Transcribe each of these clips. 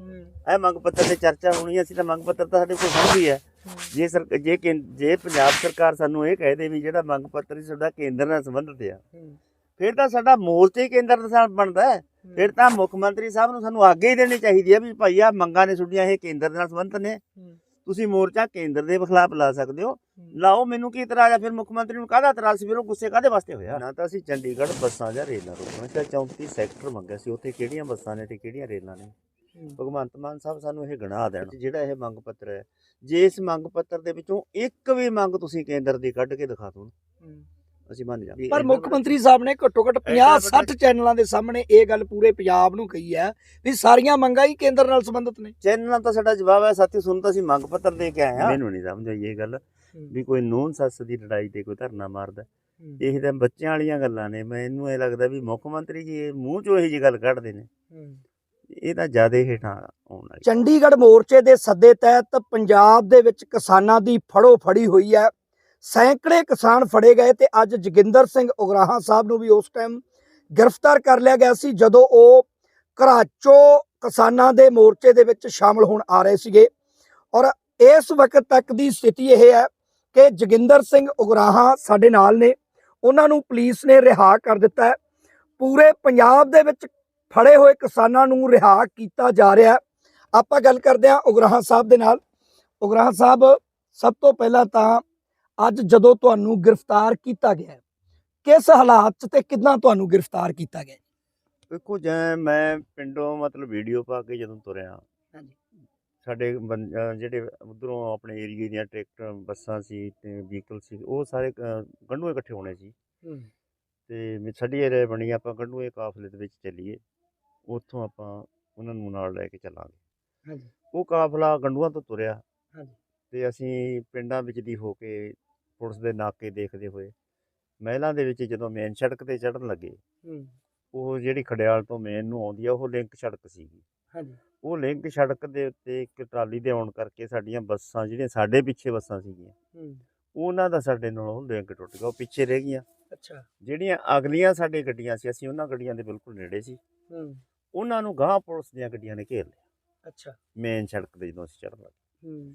ਇਹ ਮੰਗ ਪੱਤਰ ਤੇ ਚਰਚਾ ਹੋਣੀ ਅਸੀਂ ਤਾਂ ਮੰਗ ਪੱਤਰ ਤਾਂ ਸਾਡੇ ਕੋਲ ਹੁਣ ਵੀ ਹੈ ਜੇ ਸਰ ਜੇ ਕੇਂ- ਜੇ ਪੰਜਾਬ ਸਰਕਾਰ ਸਾਨੂੰ ਇਹ ਕਹਿ ਦੇ ਵੀ ਜਿਹੜਾ ਮੰਗ ਪੱਤਰ ਸੀ ਸਾਡਾ ਕੇਂਦਰ ਨਾਲ ਸੰਬੰਧਿਤ ਆ ਫਿਰ ਤਾਂ ਸਾਡਾ ਮੋਰਚਾ ਹੀ ਕੇਂਦਰ ਦੇ ਨਾਲ ਬਣਦਾ ਹੈ। ਫਿਰ ਤਾਂ ਮੁੱਖ ਮੰਤਰੀ ਸਾਹਿਬ ਨੂੰ ਸਾਨੂੰ ਆਗੇ ਹੀ ਦੇਣੀ ਚਾਹੀਦੀ ਹੈ ਵੀ ਭਾਈ ਆ ਮੰਗਾਂ ਨੇ ਤੁਹਾਡੀਆਂ ਇਹ ਕੇਂਦਰ ਦੇ ਨਾਲ ਸੰਬੰਧਿਤ ਨੇ। ਤੁਸੀਂ ਮੋਰਚਾ ਕੇਂਦਰ ਦੇ ਖਿਲਾਫ ਲਾ ਸਕਦੇ ਹੋ। ਲਾਓ ਮੈਨੂੰ ਕੀ ਇਤਰਾਜ਼ ਆ ਫਿਰ ਮੁੱਖ ਮੰਤਰੀ ਨੂੰ ਕਾਹਦਾ ਇਤਰਾਜ਼ ਸੀ ਫਿਰ ਉਹ ਗੁੱਸੇ ਕਾਹਦੇ ਵਾਸਤੇ ਹੋਇਆ? ਨਾ ਤਾਂ ਅਸੀਂ ਚੰਡੀਗੜ੍ਹ ਬੱਸਾਂ ਜਾਂ ਰੇਲਾਂ ਰੋਕਣਾ ਚਾਹ 34 ਸੈਕਟਰ ਮੰਗਿਆ ਸੀ ਉੱਥੇ ਕਿਹੜੀਆਂ ਬੱਸਾਂ ਨੇ ਤੇ ਕਿਹੜੀਆਂ ਰੇਲਾਂ ਨੇ? ਭਗਵੰਤ ਮਾਨ ਸਾਹਿਬ ਸਾਨੂੰ ਇਹ ਗਣਾ ਦੇਣ ਜਿਹੜਾ ਇਹ ਮੰਗ ਪੱਤਰ ਹੈ ਜੇ ਇਸ ਮੰਗ ਪੱਤਰ ਦੇ ਵਿੱਚੋਂ ਇੱਕ ਵੀ ਮੰਗ ਤੁਸੀਂ ਕੇਂਦਰ ਦੀ ਕੱਢ ਕੇ ਦਿਖਾ ਦਿਓ ਅਸੀਂ ਮੰਨ ਜਾਵਾਂਗੇ ਪਰ ਮੁੱਖ ਮੰਤਰੀ ਸਾਹਿਬ ਨੇ ਘੱਟੋ ਘੱਟ 50 60 ਚੈਨਲਾਂ ਦੇ ਸਾਹਮਣੇ ਇਹ ਗੱਲ ਪੂਰੇ ਪੰਜਾਬ ਨੂੰ ਕਹੀ ਹੈ ਵੀ ਸਾਰੀਆਂ ਮੰਗਾਂ ਹੀ ਕੇਂਦਰ ਨਾਲ ਸੰਬੰਧਿਤ ਨੇ। ਚੈਨਲਾਂ ਤਾਂ ਸਾਡਾ ਜਵਾਬ ਹੈ ਸਾਥੀ ਸੁਣ ਤਾਂ ਅਸੀਂ ਮੰਗ ਪੱਤਰ ਦੇ ਕੇ ਆਏ ਹਾਂ। ਮੈਨੂੰ ਨਹੀਂ ਸਮਝ ਆਈ ਇਹ ਗੱਲ ਵੀ ਕੋਈ ਨੂਨ ਸੱਸ ਦੀ ਲੜਾਈ ਤੇ ਕੋਈ ਧਰਨਾ ਮਾਰਦਾ ਇਹ ਤਾਂ ਬੱਚਿਆਂ ਵਾਲੀਆਂ ਗੱਲਾਂ ਨੇ। ਮੈਨੂੰ ਇਹ ਲੱਗਦਾ ਵੀ ਮੁੱਖ ਮੰਤਰੀ ਜੀ ਇਹ ਮੂੰਹ ਚੋਂ ਇਹੀ ਜੀ ਗੱਲ ਕੱਢਦੇ ਨੇ। ਇਹ ਤਾਂ ਜ਼ਿਆਦਾ ਹੇਠਾਂ ਆਉਣ ਵਾਲੀ ਚੰਡੀਗੜ੍ਹ ਮੋਰਚੇ ਦੇ ਸੱਦੇ ਤਹਿਤ ਪੰਜਾਬ ਦੇ ਵਿੱਚ ਕਿਸਾਨਾਂ ਦੀ ਫੜੋ ਫੜੀ ਹੋਈ ਹੈ। ਸੈਂਕੜੇ ਕਿਸਾਨ ਫੜੇ ਗਏ ਤੇ ਅੱਜ ਜੋਗਿੰਦਰ ਸਿੰਘ ਉਗਰਾਹਾਂ ਸਾਹਿਬ ਨੂੰ ਵੀ ਉਸ ਟਾਈਮ ਗ੍ਰਿਫਤਾਰ ਕਰ ਲਿਆ ਗਿਆ ਸੀ, ਜਦੋਂ ਉਹ ਘਰਾਚੋ ਕਿਸਾਨਾਂ ਦੇ ਮੋਰਚੇ ਦੇ ਵਿੱਚ ਸ਼ਾਮਲ ਹੋਣ ਆ ਰਹੇ ਸੀਗੇ। ਔਰ ਇਸ ਵਕਤ ਤੱਕ ਦੀ ਸਥਿਤੀ ਇਹ ਹੈ ਕਿ ਜੋਗਿੰਦਰ ਸਿੰਘ ਉਗਰਾਹਾਂ ਸਾਡੇ ਨਾਲ ਨੇ। ਉਹਨਾਂ ਨੂੰ ਪੁਲਿਸ ਨੇ ਰਿਹਾ ਕਰ ਦਿੱਤਾ ਪੂਰੇ ਪੰਜਾਬ ਦੇ ਵਿੱਚ ਫੜੇ ਹੋਏ ਕਿਸਾਨਾਂ ਨੂੰ ਰਿਹਾ ਕੀਤਾ ਜਾ ਰਿਹਾ। ਆਪਾਂ ਗੱਲ ਕਰਦੇ ਹਾਂ ਉਗਰਾਹਾਂ ਸਾਹਿਬ ਦੇ ਨਾਲ। ਉਗਰਾਹਾਂ ਸਾਹਿਬ ਸਭ ਤੋਂ ਪਹਿਲਾਂ ਤਾਂ ਅੱਜ ਜਦੋਂ ਤੁਹਾਨੂੰ ਗ੍ਰਿਫਤਾਰ ਕੀਤਾ ਗਿਆ ਕਿਸ ਹਾਲਾਤ 'ਚ ਤੇ ਕਿਦਾਂ ਤੁਹਾਨੂੰ ਗ੍ਰਿਫਤਾਰ ਕੀਤਾ ਗਿਆ ਵੇਖੋ ਜੈ ਮੈਂ ਪਿੰਡੋਂ ਮਤਲਬ ਵੀਡੀਓ ਪਾ ਕੇ ਜਦੋਂ ਤੁਰਿਆ ਹਾਂਜੀ। ਸਾਡੇ ਜਿਹੜੇ ਉਧਰੋਂ ਆਪਣੇ ਏਰੀਏ ਦੀਆਂ ਟਰੈਕਟਰ ਬੱਸਾਂ ਸੀ ਤੇ ਵਹੀਕਲ ਸੀ ਉਹ ਸਾਰੇ ਗੰਢੂਏ ਇਕੱਠੇ ਹੋਣੇ ਸੀ। ਤੇ ਮੇ- ਸਾਡੀ ਇਹ ਬਣੀ ਆਪਾਂ ਗੰਢੂਏ ਕਾਫਲੇ ਦੇ ਵਿੱਚ ਚੱਲੀਏ। ਉੱਥੋਂ ਆਪਾਂ ਉਹਨਾਂ ਨੂੰ ਨਾਲ ਲੈ ਕੇ ਚੱਲਾਂਗੇ। ਹਾਂਜੀ। ਉਹ ਕਾਫਲਾ ਗੰਡੂਆਂ ਤੋਂ ਤੁਰਿਆ। ਹਾਂਜੀ। ਤੇ ਅਸੀਂ ਪਿੰਡਾਂ ਵਿੱਚ ਦੀ ਹੋ ਕੇ ਪੁਲਿਸ ਦੇ ਨਾਕੇ ਦੇਖਦੇ ਹੋਏ ਮਹਿਲਾਂ ਦੇ ਵਿੱਚ ਜਦੋਂ ਮੇਨ ਸੜਕ ਤੇ ਚੜਨ ਲੱਗੇ ਉਹ ਜਿਹੜੀ ਖੜਿਆਲ ਤੋਂ ਮੇਨ ਨੂੰ ਆਉਂਦੀ ਆ ਉਹ ਲਿੰਕ ਸੜਕ ਸੀਗੀ। ਹਾਂਜੀ। ਉਹ ਲਿੰਕ ਸੜਕ ਦੇ ਉੱਤੇ ਇੱਕ ਟਰਾਲੀ ਦੇ ਆਉਣ ਕਰਕੇ ਸਾਡੀਆਂ ਬੱਸਾਂ ਜਿਹੜੀਆਂ ਸਾਡੇ ਪਿੱਛੇ ਬੱਸਾਂ ਸੀਗੀਆਂ ਉਹਨਾਂ ਦਾ ਸਾਡੇ ਨਾਲੋਂ ਲਿੰਕ ਟੁੱਟ ਗਿਆ ਉਹ ਪਿੱਛੇ ਰਹਿ ਗਈਆਂ। ਅੱਛਾ। ਜਿਹੜੀਆਂ ਅਗਲੀਆਂ ਸਾਡੇ ਗੱਡੀਆਂ ਸੀ ਅਸੀਂ ਉਹਨਾਂ ਗੱਡੀਆਂ ਦੇ ਬਿਲਕੁਲ ਨੇੜੇ ਸੀ। ਉਹਨਾਂ ਨੂੰ ਗਾਂ ਪੁਲਿਸ ਦੀਆਂ ਗੱਡੀਆਂ ਨੇ ਘੇਰ ਲਿਆ। ਅੱਛਾ। ਮੇਨ ਸੜਕ ਤੇ ਜਦੋਂ ਅਸੀਂ ਚੜ੍ਹਨ ਲੱਗੇ।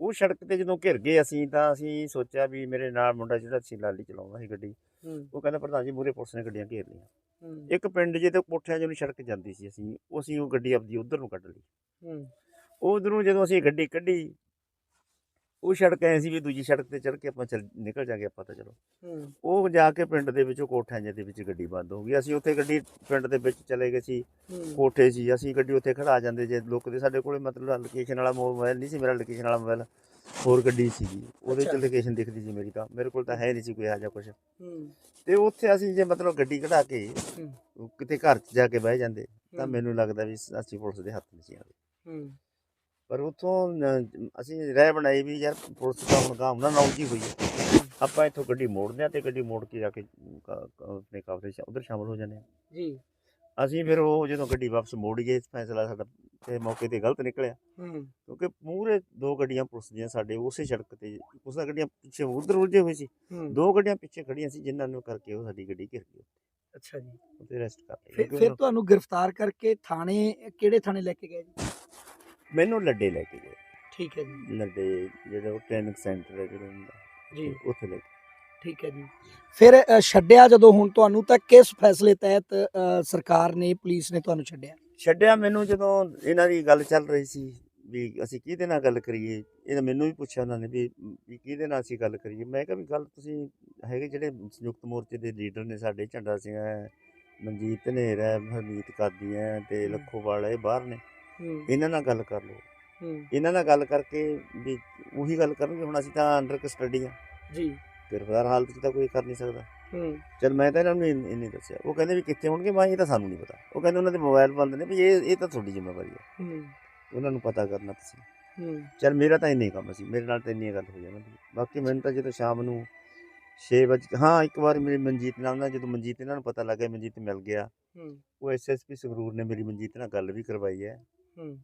ਉਹ ਸੜਕ ਤੇ ਜਦੋਂ ਘਿਰ ਗਏ ਅਸੀਂ ਤਾਂ ਅਸੀਂ ਸੋਚਿਆ ਵੀ ਮੇਰੇ ਨਾਲ ਮੁੰਡਾ ਜਿਹੜਾ ਸੀ ਲਾਲੀ ਚਲਾਉਂਦਾ ਸੀ ਗੱਡੀ ਉਹ ਕਹਿੰਦਾ ਪ੍ਰਧਾਨ ਜੀ ਮੂਰੇ ਪੁਲਿਸ ਨੇ ਗੱਡੀਆਂ ਘੇਰ ਲਈਆਂ। ਇੱਕ ਪਿੰਡ ਜੇ ਤੇ ਕੋਠਿਆਂ ਜਿਹਨੂੰ ਸੜਕ ਜਾਂਦੀ ਸੀ ਅਸੀਂ ਉਹ ਅਸੀਂ ਉਹ ਗੱਡੀ ਆਪਦੀ ਉਧਰ ਨੂੰ ਕੱਢ ਲਈ। ਉਧਰੋਂ ਜਦੋਂ ਅਸੀਂ ਗੱਡੀ ਕੱਢੀ ਉਹ ਸੜਕ ਐ ਸੀ ਵੀ ਦੂਜੀ ਸੜਕ ਤੇ ਚੜ ਕੇ ਆਪਾਂ ਚੱਲ ਨਿਕਲ ਜਾਗੇ ਆਪਾਂ ਤਾਂ ਚਲੋ। ਉਹ ਜਾ ਕੇ ਪਿੰਡ ਦੇ ਵਿੱਚੋਂ ਕੋਠਿਆਂ ਜਿਹੇ ਦੇ ਵਿੱਚ ਗੱਡੀ ਬੰਦ ਹੋ ਗਈ। ਅਸੀਂ ਉੱਥੇ ਗੱਡੀ ਪਿੰਡ ਦੇ ਵਿੱਚ ਚਲੇ ਗਏ ਸੀ। ਕੋਠੇ ਸੀ। ਅਸੀਂ ਗੱਡੀ ਉੱਥੇ ਖੜਾ ਜਾਂਦੇ ਜੇ ਲੋਕ ਦੇ ਸਾਡੇ ਕੋਲੇ ਮਤਲਬ ਲੋਕੇਸ਼ਨ ਵਾਲਾ ਮੋਬਾਈਲ ਨਹੀਂ ਸੀ ਮੇਰਾ ਲੋਕੇਸ਼ਨ ਵਾਲਾ ਮੋਬਾਈਲ ਹੋਰ ਗੱਡੀ ਸੀਗੀ। ਉਹਦੇ ਚ। ਲੋਕੇਸ਼ਨ ਦਿਖਦੀ ਸੀ ਮੇਰੀ ਤਾਂ। ਮੇਰੇ ਕੋਲ ਤਾਂ ਹੈ ਨਹੀਂ ਸੀ ਕੋਈ ਇਹੋ ਜਿਹਾ ਕੁਝ ਤੇ ਉੱਥੇ ਅਸੀਂ ਜੇ ਮਤਲਬ ਗੱਡੀ ਕਢਾ ਕੇ ਉਹ ਕਿਤੇ ਘਰ 'ਚ ਜਾ ਕੇ ਬਹਿ ਜਾਂਦੇ ਤਾਂ ਮੈਨੂੰ ਲੱਗਦਾ ਵੀ ਅਸੀਂ ਪੁਲਿਸ ਦੇ ਹੱਥ ਨਹੀਂ ਸੀ ਆਉਂਦੇ ਪਰ ਉੱਥੋਂ ਅਸੀਂ ਰਹਿ ਬਣਾਈ ਵੀ ਯਾਰ ਪੁਲਿਸ ਦਾ ਹੁਣ ਕੰਮ ਨਾ ਨੌਜੀ ਹੋਈ ਹੈ ਆਪਾਂ ਇੱਥੋਂ ਗੱਡੀ ਮੋੜਦੇ ਆ ਤੇ ਗੱਡੀ ਮੋੜ ਕੇ ਜਾ ਕੇ ਆਪਣੇ ਕਾਫਲੇ 'ਚ ਉਧਰ ਸ਼ਾਮਲ ਹੋ ਜਾਂਦੇ ਆ ਜੀ। ਅਸੀਂ ਫਿਰ ਉਹ ਜਦੋਂ ਗੱਡੀ ਵਾਪਸ ਮੋੜੀਏ ਫੈਸਲਾ ਸਾਡਾ ਤੇ ਮੌਕੇ ਤੇ ਗਲਤ ਨਿਕਲਿਆ। ਕਿਉਂਕਿ ਮੂਹਰੇ ਦੋ ਗੱਡੀਆਂ ਪੁਲਿਸ ਦੀਆਂ ਸਾਡੇ ਉਸੇ ਸੜਕ ਤੇ ਉਸ ਦਾ ਗੱਡੀਆਂ ਪਿੱਛੇ ਉਧਰ ਉਲਝੇ ਹੋਏ ਸੀ। ਦੋ ਗੱਡੀਆਂ ਪਿੱਛੇ ਖੜੀਆਂ ਸੀ ਜਿਨ੍ਹਾਂ ਨੂੰ ਕਰਕੇ ਉਹ ਸਾਡੀ ਗੱਡੀ ਘਿਰ ਗਈ। ਅੱਛਾ ਜੀ। ਉੱਥੇ ਰੈਸਟ ਕਰ ਲਈ। ਫਿਰ ਤੁਹਾਨੂੰ ਗ੍ਰਿਫਤਾਰ ਕਰਕੇ ਥਾਣੇ ਕਿਹੜੇ ਥਾਣੇ ਲੈ ਕੇ ਗਏ ਜੀ? ਮੈਨੂੰ ਲੱਡੇ ਲੈ ਕੇ ਗਏ। ਠੀਕ ਹੈ ਜੀ। ਲੱਡੇ ਜਿਹੜਾ ਉਹ ਟ੍ਰੇਨਿੰਗ ਸੈਂਟਰ ਹੈ ਜਿਹੜਾ ਹੁੰਦਾ, ਜੀ। ਉੱਥੇ ਲੈ ਕੇ ਠੀਕ ਹੈ ਜੀ। ਫਿਰ ਅ, ਛੱਡਿਆ ਜਦੋਂ ਹੁਣ ਤੁਹਾਨੂੰ ਤਾਂ ਕਿਸ ਫੈਸਲੇ ਤਹਿਤ ਅ, ਸਰਕਾਰ ਨੇ ਪੁਲਿਸ ਨੇ ਤੁਹਾਨੂੰ ਛੱਡਿਆ? ਛੱਡਿਆ ਮੈਨੂੰ ਜਦੋਂ ਇਹਨਾਂ ਦੀ ਗੱਲ ਚੱਲ ਰਹੀ ਸੀ ਵੀ ਅਸੀਂ ਕਿਹਦੇ ਨਾਲ ਗੱਲ ਕਰੀਏ ਇਹ ਮੈਨੂੰ ਵੀ ਪੁੱਛਿਆ ਉਹਨਾਂ ਨੇ ਵੀ ਵੀ ਕਿਹਦੇ ਨਾਲ ਅਸੀਂ ਗੱਲ ਕਰੀਏ। ਮੈਂ ਕਿਹਾ ਵੀ ਗੱਲ ਤੁਸੀਂ ਹੈਗੇ ਜਿਹੜੇ ਸੰਯੁਕਤ ਮੋਰਚੇ ਦੇ ਲੀਡਰ ਨੇ ਸਾਡੇ ਝੰਡਾ ਸਿੰਘ ਹੈ ਮਨਜੀਤ ਨੇਰ ਹੈ ਹਰਮੀਤ ਕਾਦੀ ਹੈ ਤੇ। ਲੱਖੋਵਾਲ ਇਹ ਬਾਹਰ ਨੇ। ਇਹਨਾਂ ਨਾਲ ਗੱਲ ਕਰ ਲਓ। ਇਹਨਾਂ ਨਾਲ ਗੱਲ ਕਰਕੇ ਵੀ ਉਹੀ ਗੱਲ ਕਰਨਗੇ ਹੁਣ ਅਸੀਂ ਤਾਂ ਅੰਡਰ ਕਸਟਡੀ ਆ। ਜੀ। ਗ੍ਰਿਫਤਾਰ ਹਾਲਤ 'ਚ ਤਾਂ ਕੋਈ ਕਰ ਨਹੀਂ ਸਕਦਾ। ਹੂੰ। ਚਲ ਮੈਂ ਤਾਂ ਇਹਨਾਂ ਨੂੰ ਇੰਨ- ਇੰਨੀ ਦੱਸਿਆ। ਉਹ ਕਹਿੰਦੇ ਵੀ ਕਿੱਥੇ ਹੋਣਗੇ ਮੈਂ ਇਹ ਤਾਂ ਸਾਨੂੰ ਨਹੀਂ ਪਤਾ। ਉਹ ਕਹਿੰਦੇ ਉਹਨਾਂ ਦੇ ਮੋਬਾਈਲ ਬੰਦ ਨੇ ਵੀ ਇਹ ਇਹ ਤਾਂ ਤੁਹਾਡੀ ਜ਼ਿੰਮੇਵਾਰੀ ਹੈ ਹੂੰ। ਉਹਨਾਂ ਨੂੰ ਪਤਾ ਕਰਨਾ ਤੁਸੀਂ। ਹੂੰ। ਚਲ ਮੇਰਾ ਤਾਂ ਇੰਨਾ ਕੰਮ ਸੀ। ਮੇਰੇ ਨਾਲ ਤਾਂ ਇੰਨੀ ਗੱਲ ਹੋ ਜਾਂਦੀ ਬਾਕੀ ਮੈਨੂੰ ਤਾਂ ਜਦੋਂ ਸ਼ਾਮ ਨੂੰ 6 ਵਜੇ ਹਾਂ ਇੱਕ ਵਾਰ ਮੇਰੀ ਮਨਜੀਤ ਨਾਲ ਨਾ ਜਦੋਂ ਮਨਜੀਤ ਇਹਨਾਂ ਨੂੰ ਪਤਾ ਲੱਗਿਆ ਮਨਜੀਤ ਮਿਲ ਗਿਆ। ਹੂੰ। ਉਹ ਐਸਐਸਪੀ ਸੰਗਰੂਰ ਨੇ ਮੇਰੀ ਮਨਜੀਤ ਨਾਲ ਗੱਲ ਵੀ ਕਰਵਾਈ ਹੈ। ਹੂੰ।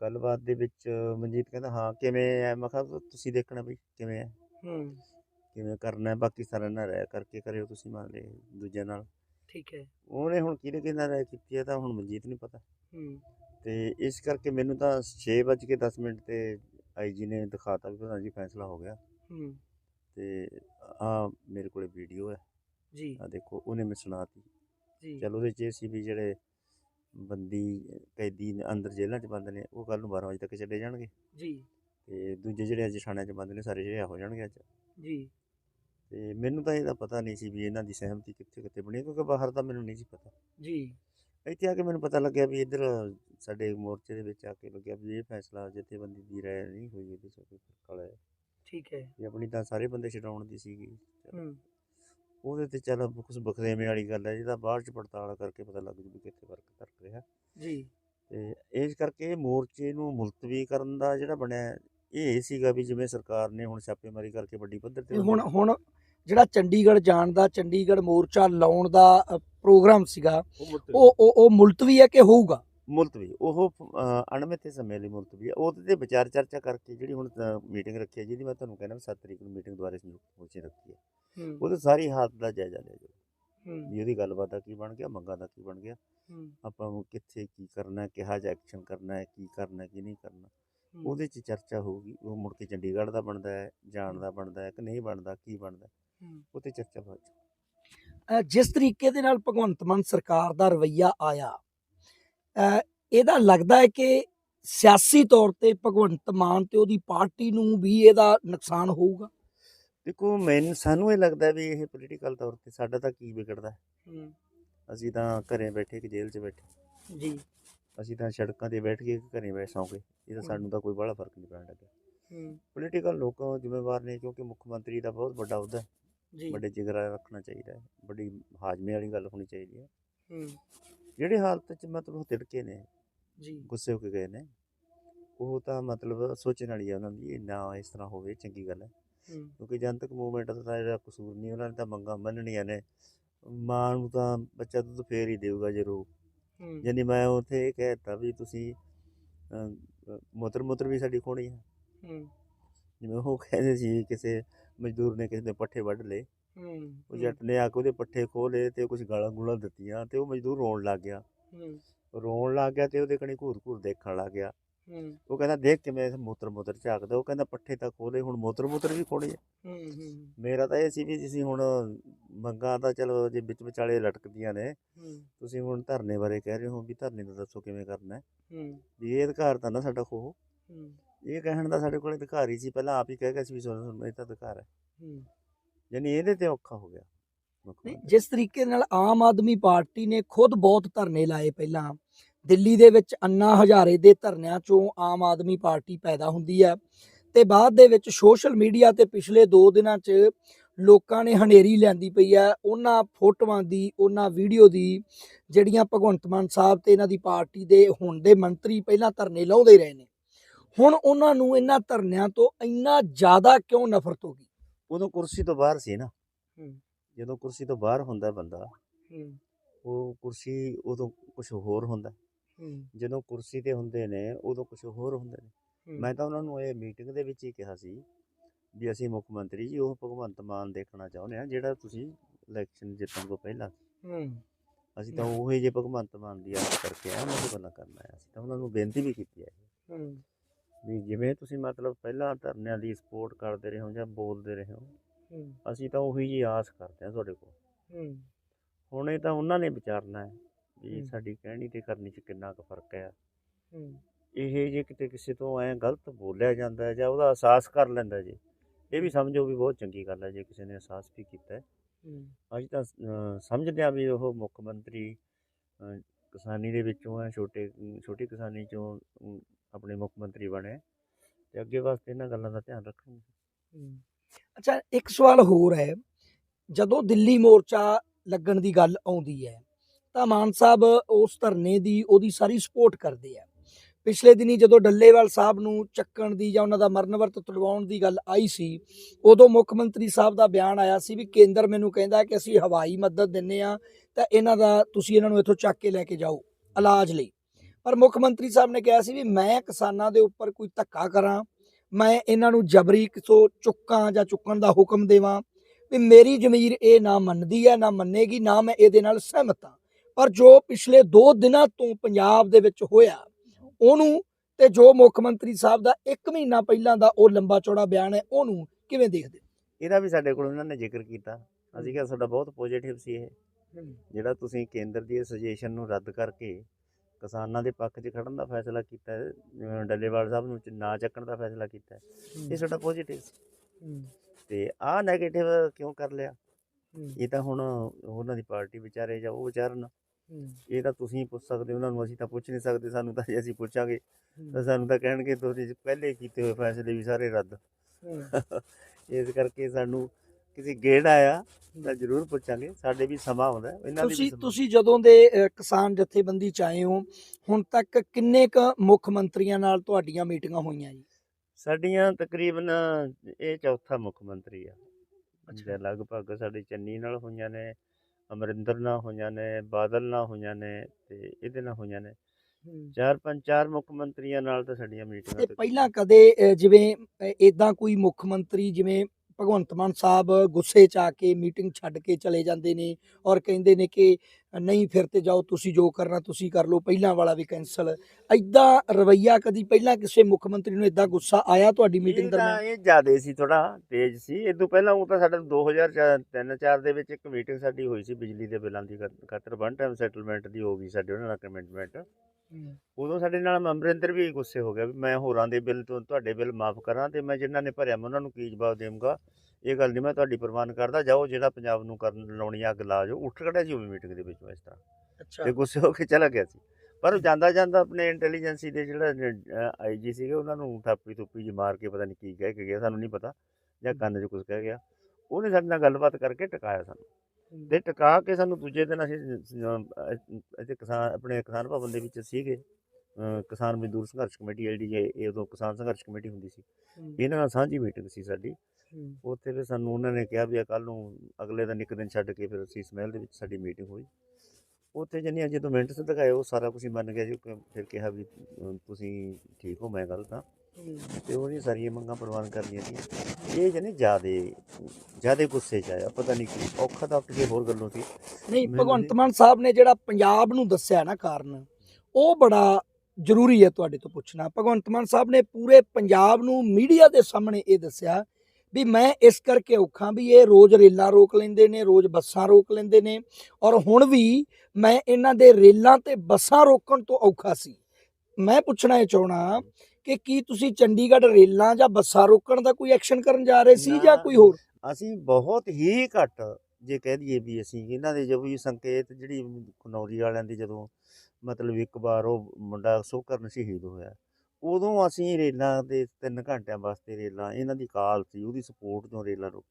ਗੱਲਬਾਤ ਦੇ ਵਿੱਚ ਮਨਜੀਤ ਕਹਿੰਦਾ ਹਾਂ ਕਿਵੇਂ ਹੈ ਮੈਂ ਕਿਹਾ ਤੁਸੀਂ ਦੇਖਣਾ ਬਈ ਕਿਵੇਂ ਹੈ ਹੂੰ। ਕਿਵੇਂ ਕਰਨਾ ਹੈ ਬਾਕੀ ਸਾਰਿਆਂ ਨਾਲ ਰਾਇ ਕਰਕੇ ਕਰਿਓ ਤੁਸੀਂ ਮੰਨ ਲੈ ਦੂਜਿਆਂ ਨਾਲ। ਠੀਕ ਹੈ ਉਹਨੇ ਹੁਣ ਕਿਹਦੇ ਕਿਹਦੇ ਨਾਲ ਕੀਤੀ ਹੈ ਤਾਂ ਹੁਣ ਮਨਜੀਤ ਨੂੰ ਪਤਾ। ਹੂੰ। ਤੇ ਇਸ ਕਰਕੇ ਮੈਨੂੰ ਤਾਂ 6:10 ਮਿੰਟ ਤੇ ਆਈਜੀ ਨੇ ਦਿਖਾਤਾ ਵੀ ਪ੍ਰਧਾਨ ਜੀ ਫੈਸਲਾ ਹੋ ਗਿਆ। ਹੂੰ। ਤੇ ਆ ਮੇਰੇ ਕੋਲੇ ਵੀਡੀਓ ਹੈ ਜੀ। ਆ ਦੇਖੋ ਉਹਨੇ ਮੈਂ ਸੁਣਾਤੀ ਜੀ। ਚਲ ਉਹਦੇ ਚ ਸੀ ਵੀ ਜਿਹੜੇ ਬੰਦੀ ਕੈਦੀ ਅੰਦਰ ਜੇਲ੍ਹਾਂ 'ਚ ਬੰਦ ਨੇ ਉਹ ਕੱਲ ਨੂੰ 12 ਵਜੇ ਤੱਕ ਚਲੇ ਜਾਣਗੇ। ਜੀ। ਤੇ ਦੂਜੇ ਜਿਹੜੇ ਅੱਜ ਥਾਣਿਆਂ 'ਚ ਬੰਦ ਨੇ ਸਾਰੇ ਜਿਹੜੇ ਹੋ ਜਾਣਗੇ ਅੱਜ। ਜੀ। ਤੇ ਮੈਨੂੰ ਤਾਂ ਇਹਦਾ ਪਤਾ ਨਹੀਂ ਸੀ ਵੀ ਇਹਨਾਂ ਦੀ ਸਹਿਮਤੀ ਕਿੱਥੇ ਕਿੱਥੇ ਬਣੀ ਕਿਉਂਕਿ ਬਾਹਰ ਤਾਂ ਮੈਨੂੰ ਨਹੀਂ ਸੀ ਪਤਾ। ਜੀ। ਇੱਥੇ ਆ ਕੇ ਮੈਨੂੰ ਪਤਾ ਲੱਗਿਆ ਵੀ ਇੱਧਰ ਸਾਡੇ ਮੋਰਚੇ ਦੇ ਵਿੱਚ ਆ ਕੇ ਲੱਗਿਆ ਵੀ ਇਹ ਫੈਸਲਾ ਜਥੇਬੰਦੀ ਦੀ ਰਾਏ ਨਹੀਂ ਹੋਈ ਇਹਦੇ 'ਚ ਕੋਈ ਫ਼ਰਕ ਵਾਲਾ ਹੈ। ਠੀਕ ਹੈ। ਵੀ ਆਪਣੀ ਤਾਂ ਸਾਰੇ ਬੰਦੇ ਛਡਾਉਣ ਦੀ ਸੀਗੀ। ਹੂੰ। ਉਹਦੇ ਤੇ ਚੱਲ ਕੁਝ ਬਖਰੇਵੇਂ ਵਾਲੀ ਗੱਲ ਹੈ ਜਿਹਦਾ ਬਾਅਦ ਚ ਪੜਤਾਲ ਕਰਕੇ ਪਤਾ ਲੱਗ ਜੂ ਵੀ ਕਿੱਥੇ ਫ਼ਰਕ ਧਰਕ ਰਿਹਾ ਜੀ। ਤੇ ਇਸ ਕਰਕੇ ਮੋਰਚੇ ਨੂੰ ਮੁਲਤਵੀ ਕਰਨ ਦਾ ਜਿਹੜਾ ਬਣਿਆ ਇਹ ਸੀਗਾ ਵੀ ਜਿਵੇਂ ਸਰਕਾਰ ਨੇ ਹੁਣ ਛਾਪੇਮਾਰੀ ਕਰਕੇ ਵੱਡੀ ਪੱਧਰ ਤੇ ਹੁਣ ਹੁਣ ਜਿਹੜਾ ਚੰਡੀਗੜ੍ਹ ਜਾਣ ਦਾ ਚੰਡੀਗੜ੍ਹ ਮੋਰਚਾ ਲਾਉਣ ਦਾ ਪ੍ਰੋਗਰਾਮ ਸੀਗਾ ਉਹ ਉਹ ਮੁਲਤਵੀ ਹੈ ਕਿ ਹੋਊਗਾ? ਮੁਲਤਵੀ। ਉਹ ਅਣਮਿੱਥੇ ਸਮੇਂ ਲਈ ਮੁਲਤਵੀ ਹੈ। ਉਹਦੇ ਤੇ ਵਿਚਾਰ ਚਰਚਾ ਕਰਕੇ ਜਿਹੜੀ ਹੁਣ ਮੀਟਿੰਗ ਰੱਖੀ ਹੈ ਜਿਹਦੀ ਮੈਂ ਤੁਹਾਨੂੰ ਕਹਿੰਦਾ 7 ਤਰੀਕ ਨੂੰ ਮੀਟਿੰਗ ਦੁਆਰੇ ਸੰਯੁਕਤ ਮੋਰਚੇ ਰੱਖੀ ਹੂੰ। ਉਹਦੇ ਸਾਰੀ ਹਾਲਤ ਦਾ ਜਾਇਜ਼ਾ ਲਿਆ ਹੂੰ। ਵੀ ਉਹਦੀ ਗੱਲਬਾਤ ਦਾ ਕੀ ਬਣ ਗਿਆ ਮੰਗਾਂ ਦਾ ਕੀ ਬਣ ਗਿਆ। ਹੂੰ, ਆਪਾਂ ਨੂੰ ਕਿੱਥੇ ਕੀ ਕਰਨਾ ਹੈ ਕਿਹਾ ਜਿਹਾ ਐਕਸ਼ਨ ਕਰਨਾ ਹੈ ਕੀ ਕਰਨਾ ਹੈ ਕੀ ਨਹੀਂ ਕਰਨਾ। ਉਹਦੇ 'ਚ ਚਰਚਾ ਹੋਊਗੀ ਉਹ ਮੁੜ ਕੇ ਚੰਡੀਗੜ੍ਹ ਦਾ ਬਣਦਾ ਹੈ ਜਾਣ ਦਾ ਬਣਦਾ ਹੈ ਕਿ ਨਹੀਂ ਬਣਦਾ ਕੀ ਬਣਦਾ ਹੂੰ। ਉਹ 'ਤੇ ਚਰਚਾ ਬਾਅਦ ਜਿਸ ਤਰੀਕੇ ਦੇ ਨਾਲ ਭਗਵੰਤ ਮਾਨ ਸਰਕਾਰ ਦਾ ਰਵੱਈਆ ਆਇਆ ਇਹਦਾ ਲੱਗਦਾ ਹੈ ਕਿ ਸਿਆਸੀ ਤੌਰ ਤੇ ਭਗਵੰਤ ਮਾਨ ਤੇ ਉਹਦੀ ਪਾਰਟੀ ਨੂੰ ਵੀ ਇਹਦਾ ਨੁਕਸਾਨ ਹੋਊਗਾ? ਦੇਖੋ ਮੈਨੂੰ ਸਾਨੂੰ ਇਹ ਲੱਗਦਾ ਵੀ ਇਹ ਪੋਲੀਟੀਕਲ ਤੌਰ ਤੇ ਸਾਡਾ ਤਾਂ ਕੀ ਵਿਗੜਦਾ ਹੈ? ਅਸੀਂ ਤਾਂ ਘਰੇ ਬੈਠੇ ਕਿ ਜੇਲ੍ਹ 'ਚ ਬੈਠੇ। ਜੀ। ਅਸੀਂ ਤਾਂ ਸੜਕਾਂ ਤੇ ਬੈਠ ਕੇ ਘਰੇ ਬੈਠ ਸੌਂਗੇ ਇਹ ਤਾਂ ਹੂੰ। ਸਾਨੂੰ ਤਾਂ ਕੋਈ ਬੜਾ ਫ਼ਰਕ ਨਹੀਂ ਪੈਣ ਲੱਗਿਆ ਹੂੰ, ਪੋਲੀਟੀਕਲ ਲੋਕ ਜ਼ਿੰਮੇਵਾਰ ਨੇ ਕਿਉਂਕਿ ਮੁੱਖ ਮੰਤਰੀ ਦਾ ਬਹੁਤ ਵੱਡਾ ਅਹੁਦਾ ਹੈ। ਜੀ। ਵੱਡੇ ਜਿਗਰਾ ਰੱਖਣਾ ਚਾਹੀਦਾ ਹੈ। ਬੜੀ ਹਾਜ਼ਮੇ ਵਾਲੀ ਗੱਲ ਹੋਣੀ ਚਾਹੀਦੀ ਹੈ। ਹੂੰ, ਜਿਹੜੇ ਹਾਲਤ 'ਚ ਮਤਲਬ ਉਹ ਤਿੜਕੇ ਨੇ ਜੀ। ਗੁੱਸੇ ਹੋ ਕੇ ਗਏ ਨੇ ਉਹ ਤਾਂ ਮਤਲਬ ਸੋਚਣ ਵਾਲੀ ਆ ਉਹਨਾਂ ਦੀ ਇਹ ਨਾ ਇਸ ਤਰ੍ਹਾਂ ਹੋਵੇ ਚੰਗੀ ਗੱਲ ਹੈ ਹੂੰ, ਕਿਉਂਕਿ ਜਨਤਕ ਮੂਵਮੈਂਟ ਦਾ ਤਾਂ ਜਿਹੜਾ ਕਸੂਰ ਨਹੀਂ ਉਹਨਾਂ ਨੇ ਤਾਂ ਮੰਗਾਂ ਮੰਨਣੀਆਂ ਨੇ। ਮਾਂ ਨੂੰ ਤਾਂ ਬੱਚਾ ਦੁੱਧ ਫੇਰ ਹੀ ਦੇਊਗਾ ਜ਼ਰੂਰ। ਯਾਨੀ ਮੈਂ ਉੱਥੇ ਇਹ ਕਹਿ ਦਿੱਤਾ ਵੀ ਤੁਸੀਂ ਮੋਤਰ ਮੋਤਰ ਵੀ ਸਾਡੀ ਖੋਣੀ ਹੈ। ਜਿਵੇਂ ਉਹ ਕਹਿੰਦੇ ਸੀ ਕਿਸੇ ਮਜ਼ਦੂਰ ਨੇ ਕਿਸੇ ਦੇ ਪੱਠੇ ਵੱਢ ਲਏ। ਉਹ ਜੱਟ ਨੇ ਆ ਕੇ ਉਹਦੇ ਪੱਠੇ ਖੋਹ ਲਏ ਤੇ ਕੁਝ ਗਾਲਾਂ ਗੂਲਾਂ ਦਿੱਤੀਆਂ ਤੇ ਉਹ ਮਜ਼ਦੂਰ ਰੋਣ ਲੱਗ ਗਿਆ। ਰੋਣ ਲੱਗ ਗਿਆ ਤੇ ਉਹਦੇ ਕਣੀ ਘੂਰ ਘੂਰ ਦੇਖਣ ਲੱਗ ਗਿਆ। ਉਹ ਕਹਿੰਦਾ ਦੇਖ ਕਿਵੇਂ ਇਹ ਮੂਤਰ ਮੂਤਰ ਝਾਕਦਾ ਉਹ ਕਹਿੰਦਾ ਪੱਠੇ ਤਾਂ ਖੋਲੇ ਹੁਣ ਮੂਤਰ ਮੂਤਰ ਵੀ ਖੋਣੇ ਆ। ਹੂੰ, ਹੂੰ, ਮੇਰਾ ਤਾਂ ਇਹ ਸੀ ਵੀ ਤੁਸੀਂ ਹੁਣ ਮੰਗਾਂ ਤਾਂ ਚਲੋ ਜੇ ਵਿੱਚ ਵਿਚਾਲੇ ਲਟਕਦੀਆਂ ਨੇ ਤੁਸੀਂ ਹੁਣ ਧਰਨੇ ਬਾਰੇ ਕਹਿ ਰਹੇ ਹੋ ਵੀ ਧਰਨੇ ਦਾ ਦੱਸੋ ਕਿਵੇਂ ਕਰਨਾ ਵੀ ਇਹ ਅਧਿਕਾਰ ਤਾਂ ਨਾ ਸਾਡਾ ਖੋਹ। ਹੂੰ, ਇਹ ਕਹਿਣ ਦਾ ਸਾਡੇ ਕੋਲ ਅਧਿਕਾਰ ਹੀ ਸੀ ਪਹਿਲਾਂ ਆਪ ਹੀ ਕਹਿ ਗਿਆ ਸੀ ਵੀ ਸੁਣੋ ਸੁਣੋ ਇਹ ਤਾਂ ਅਧਿਕਾਰ ਹੈ। ਹੂੰ। ਯਾਨੀ ਇਹਦੇ ਤੇ ਔਖਾ ਹੋ ਗਿਆ। ਜਿਸ ਤਰੀਕੇ ਨਾਲ ਆਮ ਆਦਮੀ ਪਾਰਟੀ ਨੇ ਖੁਦ ਬਹੁਤ ਧਰਨੇ ਲਾਏ ਪਹਿਲਾਂ ਦਿੱਲੀ ਦੇ ਵਿੱਚ ਅੰਨਾ ਹਜ਼ਾਰੇ ਦੇ ਧਰਨਿਆਂ ਚੋਂ ਆਮ ਆਦਮੀ ਪਾਰਟੀ ਪੈਦਾ ਹੁੰਦੀ ਹੈ ਤੇ ਬਾਅਦ ਦੇ ਵਿੱਚ ਸੋਸ਼ਲ ਮੀਡੀਆ ਤੇ ਪਿਛਲੇ 2 ਦਿਨਾਂ 'ਚ ਲੋਕਾਂ ਨੇ ਹਨੇਰੀ ਲਿਆਂਦੀ ਪਈ ਹੈ। ਉਹਨਾਂ ਫੋਟੋਆਂ ਦੀ ਉਹਨਾਂ ਵੀਡੀਓ ਦੀ ਜਿਹੜੀਆਂ ਭਗਵੰਤ ਮਾਨ ਸਾਹਿਬ ਤੇ ਇਹਨਾਂ ਦੀ ਪਾਰਟੀ ਦੇ ਹੁਣ ਦੇ ਮੰਤਰੀ ਪਹਿਲਾਂ ਧਰਨੇ ਲਾਉਂਦੇ ਰਹੇ ਨੇ ਹੁਣ ਉਹਨਾਂ ਨੂੰ ਇਹਨਾਂ ਧਰਨਿਆਂ ਤੋਂ ਇੰਨਾ ਜ਼ਿਆਦਾ ਕਿਉਂ ਨਫ਼ਰਤ ਹੋ ਗਈ? ਉਦੋਂ ਕੁਰਸੀ ਤੋਂ ਬਾਹਰ ਸੀ ਨਾ। ਜਦੋਂ ਕੁਰਸੀ ਤੋਂ ਬਾਹਰ ਹੁੰਦਾ ਬੰਦਾ ਉਹ ਕੁਰਸੀ ਉਦੋਂ ਕੁਝ ਹੋਰ ਹੁੰਦਾ। ਜਦੋਂ ਕੁਰਸੀ ਤੇ ਹੁੰਦੇ ਨੇ ਉਦੋਂ ਕੁਝ ਹੋਰ ਹੁੰਦੇ ਨੇ। ਮੈਂ ਤਾਂ ਉਹਨਾਂ ਨੂੰ ਇਹ ਮੀਟਿੰਗ ਦੇ ਵਿੱਚ ਹੀ ਕਿਹਾ ਸੀ ਵੀ ਅਸੀਂ ਮੁੱਖ ਮੰਤਰੀ ਜੀ ਉਹ ਭਗਵੰਤ ਮਾਨ ਦੇਖਣਾ ਚਾਹੁੰਦੇ ਆ ਜਿਹੜਾ ਤੁਸੀਂ ਇਲੈਕਸ਼ਨ ਜਿੱਤਣ ਤੋਂ ਪਹਿਲਾਂ। ਹੂੰ। ਅਸੀਂ ਤਾਂ ਉਹ ਜੇ ਭਗਵੰਤ ਮਾਨ ਦੀ ਆਸ ਕਰਕੇ ਆਏ ਉਹਨਾਂ ਤੋਂ ਗੱਲਾਂ ਕਰਨਾ ਹੈ। ਅਸੀਂ ਤਾਂ ਉਹਨਾਂ ਨੂੰ ਬੇਨਤੀ ਵੀ ਕੀਤੀ ਹੈ। ਹੂੰ। ਵੀ ਜਿਵੇਂ ਤੁਸੀਂ ਮਤਲਬ ਪਹਿਲਾਂ ਧਰਨਿਆਂ ਦੀ ਸਪੋਰਟ ਕਰਦੇ ਰਹੇ ਹੋ ਜਾਂ ਬੋਲਦੇ ਰਹੇ ਹੋ ਹੂੰ। ਅਸੀਂ ਤਾਂ ਉਹੀ ਜੀ ਆਸ ਕਰਦੇ ਹਾਂ ਤੁਹਾਡੇ ਕੋਲ। ਹੂੰ। ਹੁਣ ਇਹ ਤਾਂ ਉਹਨਾਂ ਨੇ ਵਿਚਾਰਨਾ ਹੈ। ਵੀ ਹੂੰ। ਸਾਡੀ ਕਹਿਣੀ ਤੇ ਕਰਨੀ 'ਚ ਕਿੰਨਾ ਕੁ ਫ਼ਰਕ ਹੈ। ਇਹ ਜੇ ਕਿਤੇ ਕਿਸੇ ਤੋਂ ਐ ਗਲਤ ਬੋਲਿਆ ਜਾਂਦਾ ਹੈ ਜਾਂ ਉਹਦਾ ਅਹਿਸਾਸ ਕਰ ਲੈਂਦਾ ਜੀ ਇਹ ਵੀ ਸਮਝੋ ਵੀ ਬਹੁਤ ਚੰਗੀ ਗੱਲ ਹੈ ਜੇ ਕਿਸੇ ਨੇ ਅਹਿਸਾਸ ਵੀ ਕੀਤਾ ਹੈ। ਅੱਜ ਤਾਂ ਸਮਝਦੇ ਆ ਵੀ ਉਹ ਮੁੱਖ ਮੰਤਰੀ ਕਿਸਾਨੀ ਦੇ ਵਿੱਚੋਂ ਹੈ ਛੋਟੇ ਛੋਟੀ ਕਿਸਾਨੀ ਚੋਂ ਆਪਣੇ ਮੁੱਖ ਮੰਤਰੀ ਬਣੇ ਤੇ ਅੱਗੇ ਵਾਸਤੇ ਇਹਨਾਂ ਗੱਲਾਂ ਦਾ ਧਿਆਨ ਰੱਖਣਗੇ। ਅੱਛਾ ਇੱਕ ਸਵਾਲ ਹੋਰ ਹੈ। ਜਦੋਂ ਦਿੱਲੀ ਮੋਰਚਾ ਲੱਗਣ ਦੀ ਗੱਲ ਆਉਂਦੀ ਹੈ ਤਾਂ ਮਾਨ ਸਾਹਿਬ ਉਸ ਧਰਨੇ ਦੀ ਉਹਦੀ ਸਾਰੀ ਸਪੋਰਟ ਕਰਦੇ ਆ। ਪਿਛਲੇ ਦਿਨੀ ਜਦੋਂ ਡੱਲੇਵਾਲ ਸਾਹਿਬ ਨੂੰ ਚੱਕਣ ਦੀ ਜਾਂ ਉਹਨਾਂ ਦਾ ਮਰਨ ਵਰਤ ਤੁਲਵਾਉਣ ਦੀ ਗੱਲ ਆਈ ਸੀ, ਉਦੋਂ ਮੁੱਖ ਮੰਤਰੀ ਸਾਹਿਬ ਦਾ ਬਿਆਨ ਆਇਆ ਸੀ ਵੀ ਕੇਂਦਰ ਮੈਨੂੰ ਕਹਿੰਦਾ ਕਿ ਅਸੀਂ ਹਵਾਈ ਮਦਦ ਦਿੰਨੇ ਆ, ਤਾਂ ਇਹਨਾਂ ਦਾ ਤੁਸੀਂ ਇਹਨਾਂ ਨੂੰ ਇੱਥੋਂ ਚੱਕ ਕੇ ਲੈ ਕੇ ਜਾਓ, ਇਲਾਜ ਲਈ। ਪਰ ਮੁੱਖ ਮੰਤਰੀ ਸਾਹਿਬ ਨੇ ਕਿਹਾ ਸੀ ਵੀ ਮੈਂ ਕਿਸਾਨਾਂ ਦੇ ਉੱਪਰ ਕੋਈ ਧੱਕਾ ਕਰਾਂ, ਮੈਂ ਇਹਨਾਂ ਨੂੰ ਜਬਰੀ ਕਿਸੋ ਚੁੱਕਾਂ ਜਾਂ ਚੁੱਕਣ ਦਾ ਹੁਕਮ ਦੇਵਾਂ, ਵੀ ਮੇਰੀ ਜ਼ਮੀਰ ਇਹ ਨਾ ਮੰਨਦੀ ਹੈ, ਨਾ ਮੰਨੇਗੀ, ਨਾ ਮੈਂ ਇਹਦੇ ਨਾਲ ਸਹਿਮਤ ਹਾਂ। ਪਰ ਜੋ ਪਿਛਲੇ 2 ਦਿਨਾਂ ਤੋਂ ਪੰਜਾਬ ਦੇ ਵਿੱਚ ਹੋਇਆ ਉਹਨੂੰ ਤੇ ਜੋ ਮੁੱਖ ਮੰਤਰੀ ਸਾਹਿਬ ਦਾ 1 ਮਹੀਨਾ ਪਹਿਲਾਂ ਦਾ ਉਹ ਲੰਬਾ ਚੌੜਾ ਬਿਆਨ ਹੈ ਉਹਨੂੰ ਕਿਵੇਂ ਦੇਖਦੇ? ਇਹਦਾ ਵੀ ਸਾਡੇ ਕੋਲ ਉਹਨਾਂ ਨੇ ਜ਼ਿਕਰ ਕੀਤਾ। ਅਸੀਂ ਕਿਹਾ ਤੁਹਾਡਾ ਬਹੁਤ ਪੋਜ਼ਿਟਿਵ ਸੀ ਇਹ। ਜਿਹੜਾ ਤੁਸੀਂ ਕੇਂਦਰ ਦੀ ਸੁਜੈਸ਼ਨ ਨੂੰ ਰੱਦ ਕਰਕੇ ਕਿਸਾਨਾਂ ਦੇ ਪੱਖ 'ਚ ਖੜਨ ਦਾ ਫੈਸਲਾ ਕੀਤਾ ਹੈ ਡੱਲੇਵਾਲ ਸਾਹਿਬ ਨੂੰ ਨਾ ਚੱਕਣ ਦਾ ਫੈਸਲਾ ਕੀਤਾ ਹੈ ਇਹ ਸਾਡਾ ਪੋਜ਼ਿਟਿਵ ਸੀ। ਤੇ ਆਹ 네ਗੇਟਿਵ ਕਿਉਂ ਕਰ ਲਿਆ? ਇਹ ਤਾਂ ਹੁਣ ਉਹਨਾਂ ਦੀ ਪਾਰਟੀ ਵਿਚਾਰੇ ਜਾਂ ਉਹ ਵਿਚਾਰਨ ਇਹ ਤਾਂ ਤੁਸੀਂ ਪੁੱਛ ਸਕਦੇ ਉਹਨਾਂ ਨੂੰ ਅਸੀਂ ਤਾਂ ਪੁੱਛ ਨਹੀਂ ਸਕਦੇ ਸਾਨੂੰ ਤਾਂ ਜੇ ਅਸੀਂ ਪੁੱਛਾਂਗੇ ਤਾਂ ਸਾਨੂੰ ਤਾਂ ਕਹਿਣਗੇ ਤੁਸੀਂ ਪਹਿਲੇ ਕੀਤੇ ਹੋਏ ਫੈਸਲੇ ਵੀ ਸਾਰੇ ਰੱਦ। ਇਸ ਕਰਕੇ ਸਾਨੂੰ ਕਿਸੇ ਗੇੜ ਆਇਆ ਤਾਂ ਜ਼ਰੂਰ ਪੁੱਛਾਂਗੇ ਸਾਡੇ ਵੀ ਸਮਾਂ ਆਉਂਦਾ ਇਹਨਾਂ ਦੀ ਤੁਸੀਂ ਤੁਸੀਂ ਜਦੋਂ ਦੇ ਕਿਸਾਨ ਜਥੇਬੰਦੀ ਚ ਆਏ ਹੋ ਹੁਣ ਤੱਕ ਕਿੰਨੇ ਕ ਮੁੱਖ ਮੰਤਰੀਆਂ ਨਾਲ ਤੁਹਾਡੀਆਂ ਮੀਟਿੰਗਾਂ ਹੋਈਆਂ ਜੀ? ਸਾਡੀਆਂ ਤਕਰੀਬਨ ਇਹ ਚੌਥਾ ਮੁੱਖ ਮੰਤਰੀ ਆ। ਅੱਛਾ। ਲਗਭਗ ਸਾਡੇ ਚੰਨੀ ਨਾਲ ਹੋਈਆਂ ਨੇ ਅਮਰਿੰਦਰ ਨਾਲ ਹੋਈਆਂ ਨੇ ਬਾਦਲ ਨਾਲ ਹੋਈਆਂ ਨੇ ਤੇ ਇਹਦੇ ਨਾਲ ਹੋਈਆਂ ਨੇ। ਚਾਰ ਪੰਜ ਚਾਰ ਮੁੱਖ ਮੰਤਰੀਆਂ ਨਾਲ ਤਾਂ ਸਾਡੀਆਂ ਮੀਟਿੰਗਾਂ ਤੇ ਪਹਿਲਾਂ ਕਦੇ ਜਿਵੇਂ ਇਦਾਂ ਕੋਈ ਮੁੱਖ ਮੰਤਰੀ ਜਿਵੇਂ ਭਗਵੰਤ ਮਾਨ ਸਾਹਿਬ ਗੁੱਸੇ ਚ ਆ ਕੇ ਮੀਟਿੰਗ ਛੱਡ ਕੇ ਚਲੇ ਜਾਂਦੇ ਨੇ ਔਰ ਕਹਿੰਦੇ ਨੇ ਕਿ ਨਹੀਂ ਫਿਰ ਤੇ ਜਾਓ ਤੁਸੀਂ ਜੋ ਕਰਨਾ ਤੁਸੀਂ ਕਰ ਲਓ ਪਹਿਲਾਂ ਵਾਲਾ ਵੀ ਕੈਨਸਲ ਐਦਾਂ ਰਵਈਆ ਕਦੀ ਪਹਿਲਾਂ ਕਿਸੇ ਮੁੱਖ ਮੰਤਰੀ ਨੂੰ ਇਦਾਂ ਗੁੱਸਾ ਆਇਆ ਤੁਹਾਡੀ ਮੀਟਿੰਗ ਦਰਮਿਆਨ? ਇਹ ਜ਼ਿਆਦੇ ਸੀ ਥੋੜਾ ਤੇਜ਼ ਸੀ। ਇਹ ਤੋਂ ਪਹਿਲਾਂ ਉਹ ਤਾਂ ਸਾਡਾ 2003 4 ਦੇ ਵਿੱਚ ਇੱਕ ਮੀਟਿੰਗ ਸਾਡੀ ਹੋਈ ਸੀ ਬਿਜਲੀ ਦੇ ਬਿੱਲਾਂ ਦੀ ਖਾਤਰ ਵਨ ਟਾਈਮ ਸੈਟਲਮੈਂਟ ਦੀ ਹੋ ਗਈ ਸਾਡੇ ਉਹਨਾਂ ਨਾਲ ਕਮਿਟਮੈਂਟ ਉਦੋਂ ਸਾਡੇ ਨਾਲ ਅਮਰਿੰਦਰ ਵੀ ਗੁੱਸੇ ਹੋ ਗਿਆ ਵੀ ਮੈਂ ਹੋਰਾਂ ਦੇ ਬਿੱਲ ਤੋਂ ਤੁਹਾਡੇ ਬਿੱਲ ਮਾਫ ਕਰਾਂ ਤੇ ਮੈਂ ਜਿਨ੍ਹਾਂ ਨੇ ਭਰਿਆ ਮੈਂ ਉਹਨਾਂ ਨੂੰ ਕੀ ਜਵਾਬ ਦੇਵਾਂਗਾ। ਇਹ ਗੱਲ ਨਹੀਂ ਮੈਂ ਤੁਹਾਡੀ ਪ੍ਰਵਾਨ ਕਰਦਾ ਜਾਓ ਜਿਹੜਾ ਪੰਜਾਬ ਨੂੰ ਕਰਨ ਲਾਉਣੀ ਆ ਅੱਗ ਲਾ ਜਾਓ। ਉੱਠ ਖੜਿਆ ਜੀ ਉਹ ਮੀਟਿੰਗ ਦੇ ਵਿੱਚੋਂ ਇਸ ਤਰ੍ਹਾਂ। ਅੱਛਾ। ਤੇ ਗੁੱਸੇ ਹੋ ਕੇ ਚਲਾ ਗਿਆ ਸੀ। ਪਰ ਉਹ ਜਾਂਦਾ ਜਾਂਦਾ ਆਪਣੇ ਇੰਟੈਲੀਜੈਂਸੀ ਦੇ ਜਿਹੜਾ ਆਈਜੀ ਸੀਗੇ ਉਹਨਾਂ ਨੂੰ ਥਾਪੀ ਥੁੱਪੀ ਜੀ ਮਾਰ ਕੇ ਪਤਾ ਨਹੀਂ ਕੀ ਕਹਿ ਕੇ ਗਿਆ ਸਾਨੂੰ ਨਹੀਂ ਪਤਾ ਜਾਂ ਕੰਨ 'ਚ ਕੁਝ ਕਹਿ ਗਿਆ। ਉਹਨੇ ਸਾਡੇ ਨਾਲ ਗੱਲਬਾਤ ਕਰਕੇ ਟਿਕਾਇਆ ਸਾਨੂੰ। ਤੇ ਟਿਕਾ ਕੇ ਸਾਨੂੰ ਦੂਜੇ ਦਿਨ ਅਸੀਂ ਇੱਥੇ ਕਿਸਾਨ ਆਪਣੇ ਕਿਸਾਨ ਭਵਨ ਦੇ ਵਿੱਚ ਸੀਗੇ। ਕਿਸਾਨ ਮਜ਼ਦੂਰ ਸੰਘਰਸ਼ ਕਮੇਟੀ ਐਲਡੀਏ ਇਹ ਉਦੋਂ ਕਿਸਾਨ ਸੰਘਰਸ਼ ਕਮੇਟੀ ਹੁੰਦੀ ਸੀ। ਇਹਨਾਂ ਨਾਲ ਸਾਂਝੀ ਮੀਟਿੰਗ ਸੀ ਸਾਡੀ। ਉੱਥੇ ਫਿਰ ਸਾਨੂੰ ਉਹਨਾਂ ਨੇ ਕਿਹਾ ਵੀ ਕੱਲ ਨੂੰ ਅਗਲੇ ਦਿਨ ਇੱਕ ਦਿਨ ਛੱਡ ਕੇ ਫਿਰ ਸੀਸ ਮਹਿਲ ਦੇ ਵਿੱਚ ਸਾਡੀ ਮੀਟਿੰਗ ਹੋਈ। ਉੱਥੇ ਜੰਨੀ ਜਦੋਂ ਮਿੰਟ ਸੇ ਦਿਖਾਏ ਉਹ ਸਾਰਾ ਕੁਝ ਮੰਨ ਗਿਆ ਜੀ ਫਿਰ ਕਿਹਾ ਵੀ ਤੁਸੀਂ ਠੀਕ ਹੋ ਮੈਂ ਗਲਤ ਹਾਂ। ਤੇ ਉਹਦੀਆਂ ਸਾਰੀਆਂ ਮੰਗਾਂ ਪ੍ਰਵਾਨ ਕਰਨੀਆਂ ਸੀ ਇਹ ਜਨੇ ਜਿਆਦੇ ਜਿਆਦੇ ਗੁੱਸੇ ਚ ਆਇਆ ਪਤਾ ਨਹੀਂ ਕੀ ਔਖਾ ਤਾਂ ਕਿਸੇ ਹੋਰ ਗੱਲੋਂ ਸੀ। ਨਹੀਂ ਭਗਵੰਤ ਮਾਨ ਸਾਹਿਬ ਨੇ ਜਿਹੜਾ ਪੰਜਾਬ ਨੂੰ ਦੱਸਿਆ ਨਾ ਕਾਰਨ ਉਹ ਬੜਾ ਜ਼ਰੂਰੀ ਹੈ ਤੁਹਾਡੇ ਤੋਂ ਪੁੱਛਣਾ। ਭਗਵੰਤ ਮਾਨ ਸਾਹਿਬ ਨੇ ਪੂਰੇ ਪੰਜਾਬ ਨੂੰ ਮੀਡੀਆ ਦੇ ਸਾਹਮਣੇ ਇਹ ਦੱਸਿਆ ਵੀ ਮੈਂ ਇਸ ਕਰਕੇ ਔਖਾ ਵੀ ਇਹ ਰੋਜ਼ ਰੇਲਾਂ ਰੋਕ ਲੈਂਦੇ ਨੇ ਰੋਜ਼ ਬੱਸਾਂ ਰੋਕ ਲੈਂਦੇ ਨੇ ਔਰ ਹੁਣ ਵੀ ਮੈਂ ਇਹਨਾਂ ਦੇ ਰੇਲਾਂ ਤੇ ਬੱਸਾਂ ਰੋਕਣ ਤੋਂ ਔਖਾ ਸੀ। ਮੈਂ ਪੁੱਛਣਾ ਇਹ ਚਾਹਣਾ ਕਿ ਕੀ ਤੁਸੀਂ ਚੰਡੀਗੜ੍ਹ ਰੇਲਾਂ ਜਾਂ ਬੱਸਾਂ ਰੋਕਣ ਦਾ ਕੋਈ ਐਕਸ਼ਨ ਕਰਨ ਜਾ ਰਹੇ ਸੀ ਜਾਂ। ਕੋਈ ਹੋਰ ਅਸੀਂ ਬਹੁਤ ਹੀ ਘੱਟ ਜੇ ਕਹਿ ਦਈਏ ਵੀ ਅਸੀਂ ਇਹਨਾਂ ਦੇ ਜੋ ਵੀ ਸੰਕੇਤ ਜਿਹੜੀ ਖਨੌਰੀ ਵਾਲਿਆਂ ਦੀ ਜਦੋਂ ਮਤਲਬ ਇੱਕ ਵਾਰ ਉਹ ਮੁੰਡਾ ਸੋਕਰਨ ਸ਼ਹੀਦ ਹੋਇਆ ਉਦੋਂ ਅਸੀਂ ਰੇਲਾਂ ਦੇ 3 ਘੰਟਿਆਂ ਵਾਸਤੇ ਰੇਲਾਂ ਇਹਨਾਂ ਦੀ ਕਾਲ ਸੀ ਉਹਦੀ ਸਪੋਰਟ ਤੋਂ ਰੇਲਾਂ ਰੋਕ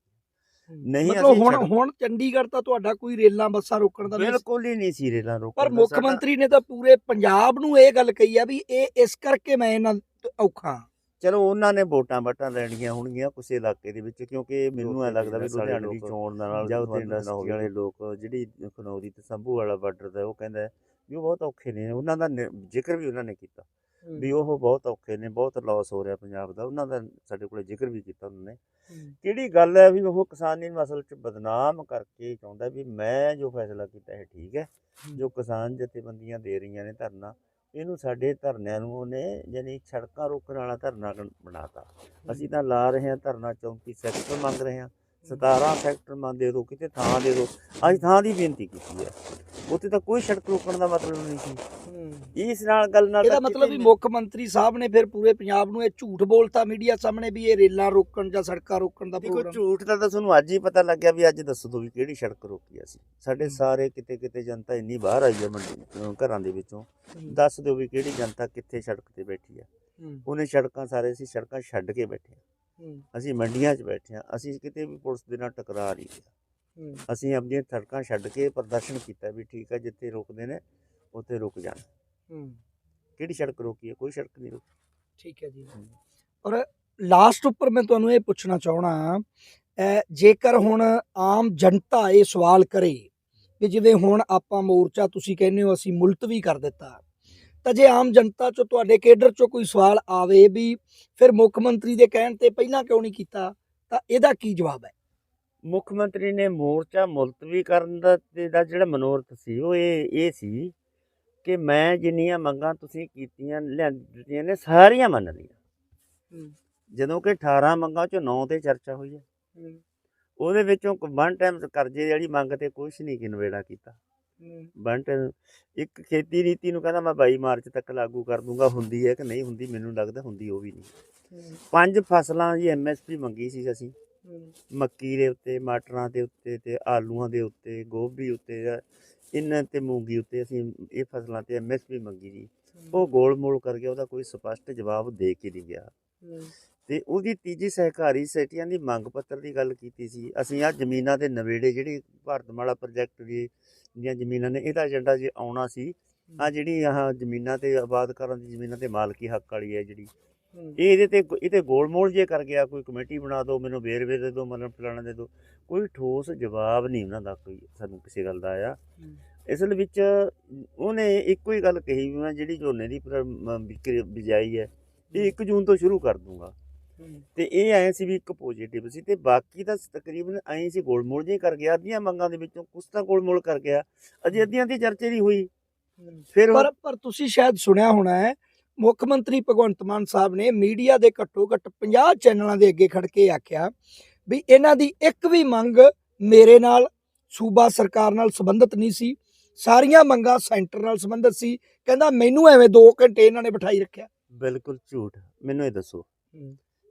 ਨਹੀਂ ਮਤਲਬ ਅਸੀਂ ਹੁਣ ਹੁਣ ਚੰਡੀਗੜ੍ਹ ਤਾਂ ਤੁਹਾਡਾ ਕੋਈ ਰੇਲਾਂ ਬੱਸਾਂ ਰੋਕਣ ਦਾ ਨਹੀਂ ਬਿਲਕੁਲ ਹੀ ਨਹੀਂ ਸੀ ਰੇਲਾਂ ਰੋਕਣ ਪਰ ਮੁੱਖ ਮੰਤਰੀ ਨੇ ਤਾਂ ਪੂਰੇ ਪੰਜਾਬ ਨੂੰ ਇਹ ਗੱਲ ਕਹੀ ਆ ਵੀ ਇਹ ਇਸ ਕਰਕੇ ਮੈਂ ਇਹਨਾਂ ਔਖਾ। ਚਲੋ ਉਹਨਾਂ ਨੇ ਵੋਟਾਂ ਵਟਾਂ ਲੈਣੀਆਂ ਹੋਣਗੀਆਂ ਕਿਸੇ ਇਲਾਕੇ ਦੇ ਵਿੱਚ ਕਿਉਂਕਿ ਮੈਨੂੰ ਐ ਲੱਗਦਾ ਵੀ ਲੋਕ ਲੁਧਿਆਣੇ ਦੀ ਲੋਕ ਚੋਣ ਦੇ ਨਾਲ ਜਾਂ ਉੱਥੇ ਇੰਡਸਟਰੀ ਵਾਲੇ ਲੋਕ ਜਿਹੜੀ ਖਨੌਰੀ ਤੇ ਸੰਭੂ ਵਾਲਾ ਬਾਰਡਰ ਦਾ ਉਹ ਕਹਿੰਦਾ ਵੀ ਉਹ ਬਹੁਤ ਔਖੇ ਨੇ ਉਹਨਾਂ ਦਾ ਜ਼ਿਕਰ ਵੀ ਉਹਨਾਂ ਨੇ ਕੀਤਾ। ਵੀ ਉਹ ਬਹੁਤ ਔਖੇ ਨੇ ਬਹੁਤ ਲਾਸ ਹੋ ਰਿਹਾ ਪੰਜਾਬ ਦਾ ਉਹਨਾਂ ਦਾ ਸਾਡੇ ਕੋਲੇ ਜ਼ਿਕਰ ਵੀ ਕੀਤਾ ਉਹਨਾਂ ਨੇ। ਕਿਹੜੀ ਗੱਲ ਹੈ ਵੀ ਉਹ ਕਿਸਾਨੀ ਨੂੰ ਅਸਲ 'ਚ ਬਦਨਾਮ ਕਰਕੇ ਚਾਹੁੰਦਾ ਵੀ ਮੈਂ ਜੋ ਫੈਸਲਾ ਕੀਤਾ ਹੈ ਠੀਕ ਹੈ ਜੋ ਕਿਸਾਨ ਜਥੇਬੰਦੀਆਂ ਦੇ ਰਹੀਆਂ ਨੇ ਧਰਨਾ ਇਹਨੂੰ ਸਾਡੇ ਧਰਨਿਆਂ ਨੂੰ ਉਹਨੇ ਯਾਨੀ ਸੜਕਾਂ ਰੋਕਣ ਵਾਲਾ ਧਰਨਾ ਬਣਾਤਾ ਅਸੀਂ ਤਾਂ ਲਾ ਰਹੇ ਹਾਂ ਧਰਨਾ 34 ਸੈਕਟਰ ਮੰਗ ਰਹੇ ਹਾਂ। 17 ਸੈਕਟਰ ਮੰਗ ਦੇ ਦਿਓ ਕਿਤੇ ਥਾਂ ਦੇ ਦਿਓ ਅੱਜ ਥਾਂ ਦੀ ਬੇਨਤੀ ਕੀਤੀ ਹੈ। ਉੱਥੇ ਤਾਂ ਕੋਈ ਸੜਕ ਰੋਕਣ ਦਾ ਮਤਲਬ ਨਹੀਂ ਸੀ। ਇਸ ਨਾਲ ਗੱਲ ਨਾਲ ਇਹਦਾ ਮਤਲਬ ਵੀ ਮੁੱਖ ਮੰਤਰੀ ਸਾਹਿਬ ਨੇ ਫਿਰ ਪੂਰੇ ਪੰਜਾਬ ਨੂੰ ਇਹ ਝੂਠ ਬੋਲਤਾ ਮੀਡੀਆ ਸਾਹਮਣੇ ਵੀ ਇਹ ਰੇਲਾਂ ਰੋਕਣ ਜਾਂ ਸੜਕਾਂ ਰੋਕਣ ਦਾ ਦੇਖੋ ਪ੍ਰੋਗਰਾਮ। ਝੂਠ ਦਾ ਤਾਂ ਤੁਹਾਨੂੰ ਅੱਜ ਹੀ ਪਤਾ ਲੱਗਿਆ ਵੀ ਅੱਜ ਦੱਸੋ ਦੋ ਵੀ ਕਿਹੜੀ ਸੜਕ ਰੋਕੀ ਅਸੀਂ। ਸਾਡੇ। ਸਾਰੇ ਕਿਤੇ ਕਿਤੇ ਜਨਤਾ ਇੰਨੀ ਬਾਹਰ ਆਈ ਹੈ ਮੰਡੀ ਘਰਾਂ ਦੇ ਵਿੱਚੋਂ। ਦੱਸ ਦਿਓ ਵੀ ਕਿਹੜੀ ਜਨਤਾ ਕਿੱਥੇ ਸੜਕ ਤੇ ਬੈਠੀ ਹੈ ਹੂੰ, ਉਹਨੇ ਸੜਕਾਂ ਸਾਰੇ ਅਸੀਂ ਸੜਕਾਂ ਛੱਡ ਕੇ ਬੈਠੇ ਅਸੀਂ ਮੰਡੀਆਂ 'ਚ ਬੈਠੇ ਹਾਂ ਅਸੀਂ ਕਿਤੇ ਵੀ ਪੁਲਿਸ ਦੇ ਨਾਲ ਟਕਰਾ ਨਹੀਂ ਗਿਆ ਹੂੰ। ਅਸੀਂ ਆਪਣੀਆਂ ਸੜਕਾਂ ਛੱਡ ਕੇ ਪ੍ਰਦਰਸ਼ਨ ਕੀਤਾ ਵੀ ਠੀਕ ਹੈ ਜਿੱਥੇ ਰੁਕਦੇ ਨੇ ਉੱਥੇ ਰੁਕ ਜਾਣ। ਹੂੰ। ਕਿਹੜੀ ਸੜਕ ਰੋਕੀ ਹੈ ਕੋਈ ਸੜਕ ਨਹੀਂ ਰੋਕੀ। ਠੀਕ ਹੈ ਜੀ। ਔਰ ਲਾਸਟ ਉੱਪਰ ਮੈਂ ਤੁਹਾਨੂੰ ਇਹ ਪੁੱਛਣਾ ਚਾਹਣਾ ਜੇਕਰ ਹੁਣ ਆਮ ਜਨਤਾ ਇਹ ਸਵਾਲ ਕਰੇ ਕਿ ਜਿਵੇਂ ਹੁਣ ਆਪਾਂ ਮੋਰਚਾ ਤੁਸੀਂ ਕਹਿੰਦੇ ਹੋ ਅਸੀਂ ਮੁਲਤਵੀ ਕਰ ਦਿੱਤਾ। ਤਾਂ ਜੇ ਆਮ ਜਨਤਾ ਚੋਂ ਤੁਹਾਡੇ ਕੇਡਰ ਚੋਂ ਕੋਈ ਸਵਾਲ ਆਵੇ ਵੀ ਫਿਰ ਮੁੱਖ ਮੰਤਰੀ ਦੇ ਕਹਿਣ ਤੇ ਪਹਿਲਾਂ ਕਿਉਂ ਨਹੀਂ ਕੀਤਾ ਤਾਂ ਇਹਦਾ ਕੀ ਜਵਾਬ ਹੈ? ਮੁੱਖ ਮੰਤਰੀ ਨੇ ਮੋਰਚਾ ਮੁਲਤਵੀ ਕਰਨ ਦਾ ਦਾ ਜਿਹੜਾ ਮਨੋਰਥ ਸੀ ਉਹ ਇਹ ਇਹ ਸੀ ਕਿ ਮੈਂ ਜਿੰਨੀਆਂ ਮੰਗਾਂ ਤੁਸੀਂ ਕੀਤੀਆਂ ਲਿਆਂਦੀਆਂ ਨੇ ਸਾਰੀਆਂ ਮੰਨ ਲਈਆਂ। ਜਦੋਂ ਕਿ 18 ਮੰਗਾਂ ਚੋਂ 9 ਤੇ ਚਰਚਾ ਹੋਈ ਹੈ। ਉਹਦੇ ਵਿੱਚੋਂ ਵਨ ਟਾਈਮ ਕਰਜ਼ੇ ਜਿਹੜੀ ਮੰਗ ਤੇ ਕੁਝ ਨਹੀਂ ਕਿ ਨਵੇੜਾ ਕੀਤਾ। ਟਾਈਮ ਇੱਕ ਖੇਤੀ ਨੀਤੀ ਨੂੰ ਕਹਿੰਦਾ ਮੈਂ 22 ਮਾਰਚ ਤੱਕ ਲਾਗੂ ਕਰ ਦੂੰਗਾ ਹੁੰਦੀ ਹੈ ਕਿ ਨਹੀਂ ਹੁੰਦੀ ਮੈਨੂੰ ਲੱਗਦਾ ਹੁੰਦੀ ਉਹ ਵੀ ਨਹੀਂ। ਪੰਜ ਫਸਲਾਂ ਦੀ ਐਮਐਸਪੀ ਮੰਗੀ ਸੀ ਅਸੀਂ। ਮੱਕੀ ਦੇ ਉੱਤੇ ਮਟਰਾਂ ਦੇ ਉੱਤੇ ਤੇ ਆਲੂਆਂ ਦੇ ਉੱਤੇ ਗੋਭੀ ਉੱਤੇ ਇਹਨਾਂ ਤੇ ਮੂੰਗੀ ਉੱਤੇ ਅਸੀਂ ਇਹ ਫਸਲਾਂ ਤੇ ਐਮਐਸਪੀ ਮੰਗੀ ਜੀ। ਉਹ ਗੋਲ-ਮੋਲ ਕਰ ਗਿਆ ਉਹਦਾ ਕੋਈ ਸਪਸ਼ਟ ਜਵਾਬ ਦੇ ਕੇ ਨਹੀਂ ਗਿਆ। ਤੇ ਉਹਦੀ ਤੀਜੀ ਸਹਿਕਾਰੀ ਸੋਸਾਇਟੀਆਂ ਦੀ ਮੰਗ ਪੱਤਰ ਦੀ ਗੱਲ ਕੀਤੀ ਸੀ। ਅਸੀਂ ਆ ਜ਼ਮੀਨਾਂ ਦੇ ਨਵੇੜੇ ਜਿਹੜੀ ਭਾਰਤਮਾਲਾ ਪ੍ਰੋਜੈਕਟ ਦੀ ਦੀਆਂ ਜ਼ਮੀਨਾਂ ਨੇ ਇਹਦਾ ਏਜੰਡਾ ਜੇ ਆਉਣਾ ਸੀ ਆ ਜਿਹੜੀ ਆਹ ਜ਼ਮੀਨਾਂ ਤੇ ਆਬਾਦ ਕਰਨ ਦੀ ਜ਼ਮੀਨਾਂ ਤੇ ਮਾਲਕੀ ਹੱਕ ਵਾਲੀ ਹੈ ਜਿਹੜੀ। ਇਹ ਇਹਦੇ ਤੇ ਇਹਦੇ ਗੋਲਮੋਲ ਜੇ ਕਰ ਗਿਆ ਕੋਈ ਕਮੇਟੀ ਬਣਾ ਦਿਓ ਮੈਨੂੰ ਵੇਰਵੇ ਦੇ ਦਿਓ ਮੈਨੂੰ ਫਲਾਣਾ ਦੇ ਦਿਓ ਕੋਈ ਠੋਸ ਜਵਾਬ ਨਹੀਂ ਉਹਨਾਂ ਦਾ ਕੋਈ ਸਾਨੂੰ ਕਿਸੇ ਗੱਲ ਦਾ ਆਇਆ। ਅਸਲ ਵਿੱਚ ਉਹਨੇ ਇੱਕੋ ਹੀ ਗੱਲ ਕਹੀ ਵੀ ਮੈਂ ਜਿਹੜੀ ਝੋਨੇ ਦੀ ਬਿਜਾਈ ਹੈ ਇਹ 1 ਜੂਨ ਤੋਂ ਸ਼ੁਰੂ ਕਰ ਦੂੰਗਾ। ਤੇ ਇਹ ਐ ਸੀ ਵੀ ਇੱਕ ਪੋਜੀਟਿਵ ਸੀ ਤੇ ਬਾਕੀ ਤਾਂ ਤਕਰੀਬਨ ਐਂ ਸੀ ਗੋਲਮੋਲ ਜੇ ਕਰ ਗਿਆ ਅੱਧੀਆਂ ਮੰਗਾਂ ਦੇ ਵਿੱਚੋਂ ਕੁਛ ਤਾਂ ਗੋਲਮੋਲ ਕਰ ਗਿਆ ਅਜੇ ਅੱਧੀਆਂ ਦੀ ਚਰਚਾ ਨਹੀਂ ਹੋਈ। ਫਿਰ ਪਰ ਪਰ ਤੁਸੀਂ ਸ਼ਾਇਦ ਸੁਣਿਆ ਹੋਣਾ ਹੈ ਮੁੱਖ ਮੰਤਰੀ ਭਗਵੰਤ ਮਾਨ ਸਾਹਿਬ ਨੇ ਮੀਡੀਆ ਦੇ ਘੱਟੋ ਘੱਟ 50 ਚੈਨਲਾਂ ਦੇ ਅੱਗੇ ਖੜ ਕੇ ਆਖਿਆ ਵੀ ਇਹਨਾਂ ਦੀ ਇੱਕ ਵੀ ਮੰਗ ਮੇਰੇ ਨਾਲ ਸੂਬਾ ਸਰਕਾਰ ਨਾਲ ਸੰਬੰਧਿਤ ਨਹੀਂ ਸੀ। ਸਾਰੀਆਂ ਮੰਗਾਂ ਸੈਂਟਰ ਨਾਲ ਸੰਬੰਧਿਤ ਸੀ। ਕਹਿੰਦਾ ਮੈਨੂੰ ਐਵੇਂ 2 ਘੰਟੇ ਇਹਨਾਂ ਨੇ ਬਿਠਾਈ ਰੱਖਿਆ। ਬਿਲਕੁਲ ਝੂਠ। ਮੈਨੂੰ ਇਹ ਦੱਸੋ।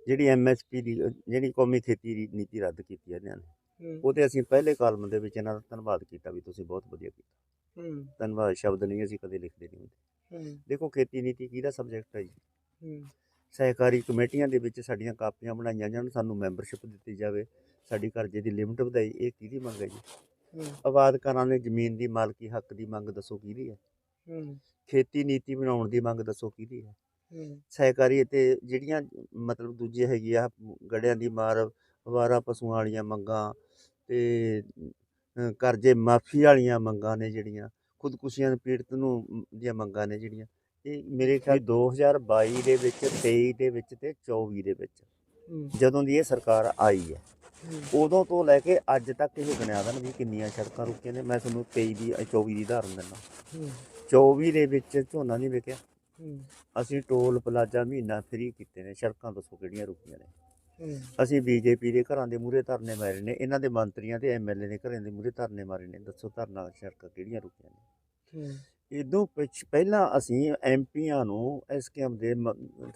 ਜਿਹੜੀ ਐਮਐਸਪੀ ਦੀ ਜਿਹੜੀ ਕੌਮੀ ਖੇਤੀ ਨੀਤੀ ਰੱਦ ਕੀਤੀ ਹੈ ਇਹਨਾਂ ਨੇ ਉਹਤੇ ਅਸੀਂ ਪਹਿਲੇ ਕਾਲਮ ਦੇ ਵਿੱਚ ਇਹਨਾਂ ਦਾ ਧੰਨਵਾਦ ਕੀਤਾ ਵੀ ਤੁਸੀਂ ਬਹੁਤ ਵਧੀਆ ਕੀਤਾ। ਧੰਨਵਾਦ ਸ਼ਬਦ ਨਹੀਂ ਅਸੀਂ ਕਦੇ ਲਿਖਦੇ ਨਹੀਂ ਹੁੰਦੇ। ਦੇਖੋ ਖੇਤੀ ਨੀਤੀ ਕਿਹਦਾ ਸਬਜੈਕਟ ਹੈ ਜੀ? ਸਹਿਕਾਰੀ ਕਮੇਟੀਆਂ ਦੇ ਵਿੱਚ ਸਾਡੀਆਂ ਕਾਪੀਆਂ ਬਣਾਈਆਂ ਜਾਣ ਸਾਨੂੰ ਮੈਂਬਰਸ਼ਿਪ ਦਿੱਤੀ ਜਾਵੇ ਸਾਡੀ ਕਰਜ਼ੇ ਦੀ ਲਿਮਟ ਵਧਾਈ ਇਹ ਕਿਹਦੀ ਮੰਗ ਹੈ ਜੀ? ਆਬਾਦਕਾਰਾਂ ਨੇ ਜ਼ਮੀਨ ਦੀ ਮਾਲਕੀ ਹੱਕ ਦੀ ਮੰਗ ਦੱਸੋ ਕਿਹਦੀ ਹੈ। ਖੇਤੀ ਨੀਤੀ ਬਣਾਉਣ ਦੀ ਮੰਗ ਦੱਸੋ ਕਿਹਦੀ ਹੈ? ਸਹਿਕਾਰੀ ਅਤੇ ਜਿਹੜੀਆਂ ਮਤਲਬ ਦੂਜੇ ਹੈਗੀ ਆ ਗੜਿਆਂ ਦੀ ਮਾਰ ਅਵਾਰਾ ਪਸ਼ੂਆਂ ਵਾਲੀਆਂ ਮੰਗਾਂ ਤੇ ਕਰਜ਼ੇ ਮਾਫੀ ਵਾਲੀਆਂ ਮੰਗਾਂ ਨੇ ਜਿਹੜੀਆਂ ਖੁਦਕੁਸ਼ੀਆਂ ਦੇ ਪੀੜਤ ਨੂੰ ਦੀਆਂ ਮੰਗਾਂ ਨੇ ਜਿਹੜੀਆਂ। ਇਹ ਮੇਰੇ ਖਿਆਲ 2022 ਦੇ ਵਿੱਚ 23 ਦੇ ਵਿੱਚ ਤੇ 24 ਦੇ ਵਿੱਚ ਜਦੋਂ ਦੀ ਇਹ ਸਰਕਾਰ ਆਈ ਹੈ ਉਦੋਂ ਤੋਂ ਲੈ ਕੇ ਅੱਜ ਤੱਕ ਇਹ ਗਿਣਿਆ ਦੇਣ ਵੀ ਕਿੰਨੀਆਂ ਸੜਕਾਂ ਰੁਕੀਆਂ ਨੇ। ਮੈਂ ਤੁਹਾਨੂੰ 23 ਦੀ ਅ, 24 ਦੀ ਉਦਾਹਰਨ ਦਿੰਦਾ। 24 ਦੇ ਵਿੱਚ ਝੋਨਾ ਨਹੀਂ ਵਿਕਿਆ। ਅਸੀਂ ਟੋਲ ਪਲਾਜ਼ਾ ਮਹੀਨਾ ਫ੍ਰੀ ਕੀਤੇ ਨੇ ਸੜਕਾਂ ਦੱਸੋ ਕਿਹੜੀਆਂ ਰੁਕੀਆਂ ਨੇ। ਅਸੀਂ ਬੀਜੇਪੀ ਦੇ ਘਰਾਂ ਦੇ ਮੂਹਰੇ ਧਰਨੇ ਮਾਰੇ ਨੇ ਇਹਨਾਂ ਦੇ ਮੰਤਰੀਆਂ ਤੇ ਐਮਐਲਏ ਦੇ ਘਰਾਂ ਦੇ ਮੂਹਰੇ ਧਰਨੇ ਮਾਰੇ ਨੇ। ਦੱਸੋ ਧਰਨਾ ਸੜਕਾਂ ਕਿਹੜੀਆਂ ਰੁਕੀਆਂ ਨੇ? ਇਦੋਂ ਪਿਛ ਪਹਿਲਾਂ ਅਸੀਂ ਐਮਪੀਆਂ ਨੂੰ ਐਸਕੇਐਮ ਦੇ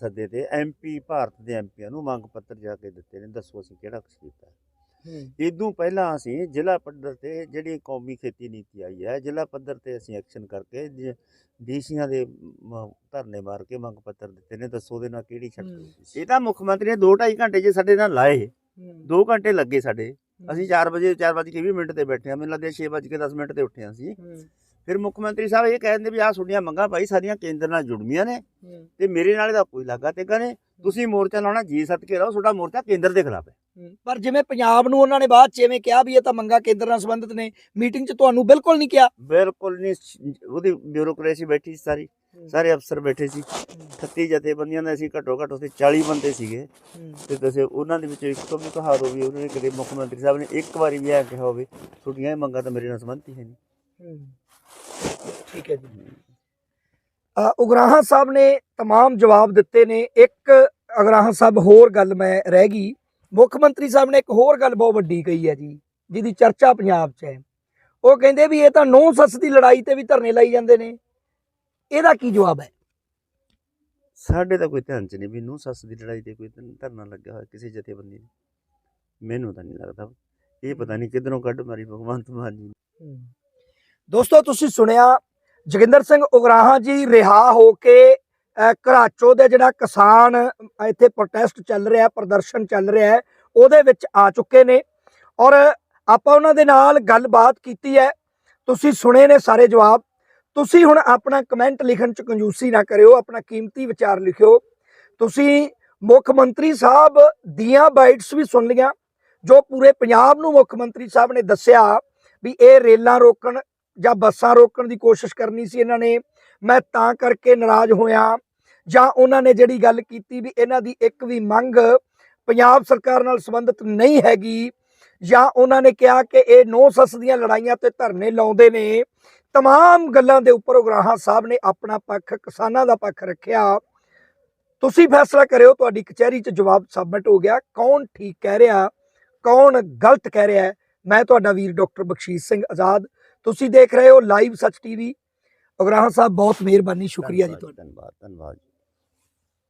ਸੱਦੇ ਤੇ ਐਮਪੀ ਭਾਰਤ ਦੇ ਐਮਪੀਆਂ ਨੂੰ ਮੰਗ ਪੱਤਰ ਜਾ ਕੇ ਦਿੱਤੇ ਨੇ। ਦੱਸੋ ਅਸੀਂ ਕਿਹੜਾ ਕੁਛ ਕੀਤਾ? ਇਦੋਂ ਪਹਿਲਾਂ ਅਸੀਂ ਜ਼ਿਲ੍ਹਾ ਪੱਧਰ ਤੇ ਜਿਹੜੀ ਕੌਮੀ ਖੇਤੀ ਨੀਤੀ ਆਈ ਹੈ ਜ਼ਿਲ੍ਹਾ ਪੱਧਰ ਤੇ ਅਸੀਂ ਐਕਸ਼ਨ ਕਰਕੇ ਡੀਸੀਆਂ ਦੇ ਧਰਨੇ ਮਾਰ ਕੇ ਮੰਗ ਪੱਤਰ ਦਿੱਤੇ ਨੇ ਦੱਸੋ ਉਹਦੇ ਨਾਲ ਕਿਹੜੀ ਛੱਡ ਇਹ ਤਾਂ ਮੁੱਖ ਮੰਤਰੀ ਨੇ 2.5 ਘੰਟੇ ਜੇ ਸਾਡੇ ਨਾਲ ਲਾਏ 2 ਘੰਟੇ ਲੱਗੇ ਸਾਡੇ। ਅਸੀਂ 4 ਵਜੇ 4 ਵਜੇ 20 ਮਿੰਟ ਤੇ ਬੈਠੇ ਆ ਮੈਨੂੰ ਲੱਗਦਾ 6 ਵਜੇ 10 ਮਿੰਟ ਤੇ ਉੱਠੇ ਹਾਂ ਅਸੀਂ। ਫਿਰ ਮੁੱਖ ਮੰਤਰੀ ਸਾਹਿਬ ਇਹ ਕਹਿੰਦੇ ਵੀ ਆਹ ਤੁਹਾਡੀਆਂ ਮੰਗਾਂ ਭਾਈ ਸਾਰੀਆਂ ਕੇਂਦਰ ਨਾਲ ਜੁੜਮੀਆਂ ਨੇ ਤੇ ਮੇਰੇ ਨਾਲ ਇਹਦਾ ਕੋਈ ਲਾਗਾ ਤੇ ਨੇ ਤੁਸੀਂ ਮੋਰਚਾ ਲਾਉਣਾ ਜੀ ਸੱਤ ਕੇ ਰਹੋ ਤੁਹਾਡਾ ਮੋਰਚਾ ਕੇਂਦਰ ਦੇ ਖਿਲਾਫ ਹੈ। ਪਰ ਜਿਵੇਂ ਪੰਜਾਬ ਨੂੰ ਉਹਨਾਂ ਨੇ ਬਾਅਦ ਚ ਐਵੇਂ ਕਿਹਾ ਵੀ ਇਹ ਤਾਂ ਮੰਗਾ ਕੇਂਦਰ ਨਾਲ ਸੰਬੰਧਿਤ ਨੇ ਮੀਟਿੰਗ 'ਚ ਤੁਹਾਨੂੰ ਬਿਲਕੁਲ ਨਹੀਂ ਕਿਹਾ। ਬਿਲਕੁਲ ਨਹੀਂ ਉਹਦੀ ਬਿਊਰੋਕ੍ਰੇਸੀ ਬੈਠੀ ਸੀ ਸਾਰੀ ਸਾਰੇ ਅਫਸਰ ਬੈਠੇ ਸੀ। 38 ਜਥੇਬੰਦੀਆਂ ਦੇ ਅਸੀਂ ਘੱਟੋ ਘੱਟ ਉੱਥੇ 40 ਬੰਦੇ ਸੀਗੇ। ਤੇ ਤੁਸੀਂ ਉਹਨਾਂ ਦੇ ਵਿੱਚੋਂ ਇੱਕ ਤੋਂ ਵੀ ਕਹਾ ਦੋ ਵੀ ਉਹਨੇ ਕਦੇ ਮੁੱਖ ਮੰਤਰੀ ਸਾਹਿਬ ਨੇ ਇੱਕ ਵਾਰੀ ਵੀ ਇਹ ਕਿਹਾ ਹੋਵੇ ਤੁਹਾਡੀਆਂ ਮੰਗਾਂ ਤਾਂ ਮੇਰੇ ਨਾਲ ਸੰਬੰਧਿਤ ਹੀ ਨਹੀਂ। ਠੀਕ ਹੈ ਜੀ। ਉਗਰਾਹਾਂ ਸਾਹਿਬ ਨੇ तमाम ਜਵਾਬ ਦਿੱਤੇ ਨੇ ਇੱਕ ਉਗਰਾਹਾਂ ਸਾਹਿਬ ਹੋਰ ਗੱਲ ਮੈਂ ਰਹਿ ਗਈ ਮੁੱਖ ਮੰਤਰੀ ਸਾਹਿਬ ਨੇ ਇੱਕ ਹੋਰ ਗੱਲ ਬਹੁਤ ਵੱਡੀ ਕਹੀ ਹੈ ਜੀ ਜਿਹਦੀ ਚਰਚਾ ਪੰਜਾਬ 'ਚ ਹੈ ਉਹ ਕਹਿੰਦੇ ਵੀ ਇਹ ਤਾਂ ਨੌ ਸੱਸ ਦੀ ਲੜਾਈ ਤੇ ਵੀ ਧਰਨੇ ਲਾਈ ਜਾਂਦੇ ਨੇ ਇਹਦਾ ਕੀ ਜਵਾਬ ਹੈ ਸਾਡੇ ਤਾਂ ਕੋਈ ਧਿਆਨ ਚ ਨਹੀਂ ਵੀ ਨੂੰ ਸੱਸ ਦੀ ਲੜਾਈ ਤੇ ਕੋਈ ਧਨ- ਧਰਨਾ ਲੱਗਿਆ ਹੋਇਆ ਕਿਸੇ ਜਥੇਬੰਦੀ ਨੇ ਮੈਨੂੰ ਤਾਂ ਨਹੀਂ ਲੱਗਦਾ ਇਹ ਪਤਾ ਨਹੀਂ ਕਿੱਧਰੋਂ ਕੱਢ ਮਾਰੀ ਭਗਵੰਤ ਮਾਨ ਜੀ ਨੇ। ਦੋਸਤੋ ਤੁਸੀਂ ਸੁਣਿਆ ਜੋਗਿੰਦਰ ਸਿੰਘ ਉਗਰਾਹਾਂ ਜੀ ਰਿਹਾ ਹੋ ਕੇ ਘਰਾਚੋ ਦੇ ਜਿਹੜਾ ਕਿਸਾਨ ਇੱਥੇ ਪ੍ਰੋਟੈਸਟ ਚੱਲ ਰਿਹਾ, ਪ੍ਰਦਰਸ਼ਨ ਚੱਲ ਰਿਹਾ ਉਹਦੇ ਵਿੱਚ ਆ ਚੁੱਕੇ ਨੇ। ਔਰ ਆਪਾਂ ਉਹਨਾਂ ਦੇ ਨਾਲ ਗੱਲਬਾਤ ਕੀਤੀ ਹੈ। ਤੁਸੀਂ ਸੁਣੇ ਨੇ ਸਾਰੇ ਜਵਾਬ। ਤੁਸੀਂ ਹੁਣ ਆਪਣਾ ਕਮੈਂਟ ਲਿਖਣ ਚ ਕੰਜੂਸੀ ਨਾ ਕਰਿਓ, ਆਪਣਾ ਕੀਮਤੀ ਵਿਚਾਰ ਲਿਖਿਓ। ਤੁਸੀਂ ਮੁੱਖ ਮੰਤਰੀ ਸਾਹਿਬ ਦੀਆਂ ਬਾਈਟਸ ਵੀ ਸੁਣ ਲਈਆਂ, ਜੋ ਪੂਰੇ ਪੰਜਾਬ ਨੂੰ ਮੁੱਖ ਮੰਤਰੀ ਸਾਹਿਬ ਨੇ ਦੱਸਿਆ ਵੀ ਇਹ ਰੇਲਾਂ ਰੋਕਣ ਜਾਂ ਬੱਸਾਂ ਰੋਕਣ ਦੀ ਕੋਸ਼ਿਸ਼ ਕਰਨੀ ਸੀ ਇਹਨਾਂ ਨੇ ਮੈਂ ਤਾਂ ਕਰਕੇ ਨਾਰਾਜ਼ ਹੋਇਆ ਜਾਂ ਉਹਨਾਂ ਨੇ ਜਿਹੜੀ ਗੱਲ ਕੀਤੀ ਵੀ ਇਹਨਾਂ ਦੀ ਇੱਕ ਵੀ ਮੰਗ ਪੰਜਾਬ ਸਰਕਾਰ ਨਾਲ ਸੰਬੰਧਿਤ ਨਹੀਂ ਹੈਗੀ ਜਾਂ ਉਹਨਾਂ ਨੇ ਕਿਹਾ ਕਿ ਇਹ ਨੌ ਸੱਸ ਦੀਆਂ ਲੜਾਈਆਂ ਤੇ ਧਰਨੇ ਲਾਉਂਦੇ ਨੇ तमाम ਗੱਲਾਂ ਦੇ ਉੱਪਰ ਉਗਰਾਹਾਂ ਸਾਹਿਬ ਨੇ ਆਪਣਾ ਪੱਖ ਕਿਸਾਨਾਂ ਦਾ ਪੱਖ ਰੱਖਿਆ ਤੁਸੀਂ ਫੈਸਲਾ ਕਰਿਓ ਤੁਹਾਡੀ ਕਚਹਿਰੀ 'ਚ ਜਵਾਬ ਸਬਮਿਟ ਹੋ ਗਿਆ ਕੌਣ ਠੀਕ ਕਹਿ ਰਿਹਾ ਕੌਣ ਗਲਤ ਕਹਿ ਰਿਹਾ ਹੈ ਮੈਂ ਤੁਹਾਡਾ ਵੀਰ ਡਾਕਟਰ ਬਖਸ਼ੀਸ਼ ਸਿੰਘ ਆਜ਼ਾਦ ਤੁਸੀਂ ਦੇਖ ਰਹੇ ਹੋ ਲਾਈਵ ਸੱਚ ਟੀਵੀ ਉਗਰਾਹਾਂ ਸਾਹਿਬ ਬਹੁਤ ਮਿਹਰਬਾਨੀ ਸ਼ੁਕਰੀਆ ਜੀ ਤੁਹਾਡਾ ਧੰਨਵਾਦ ਧੰਨਵਾਦ।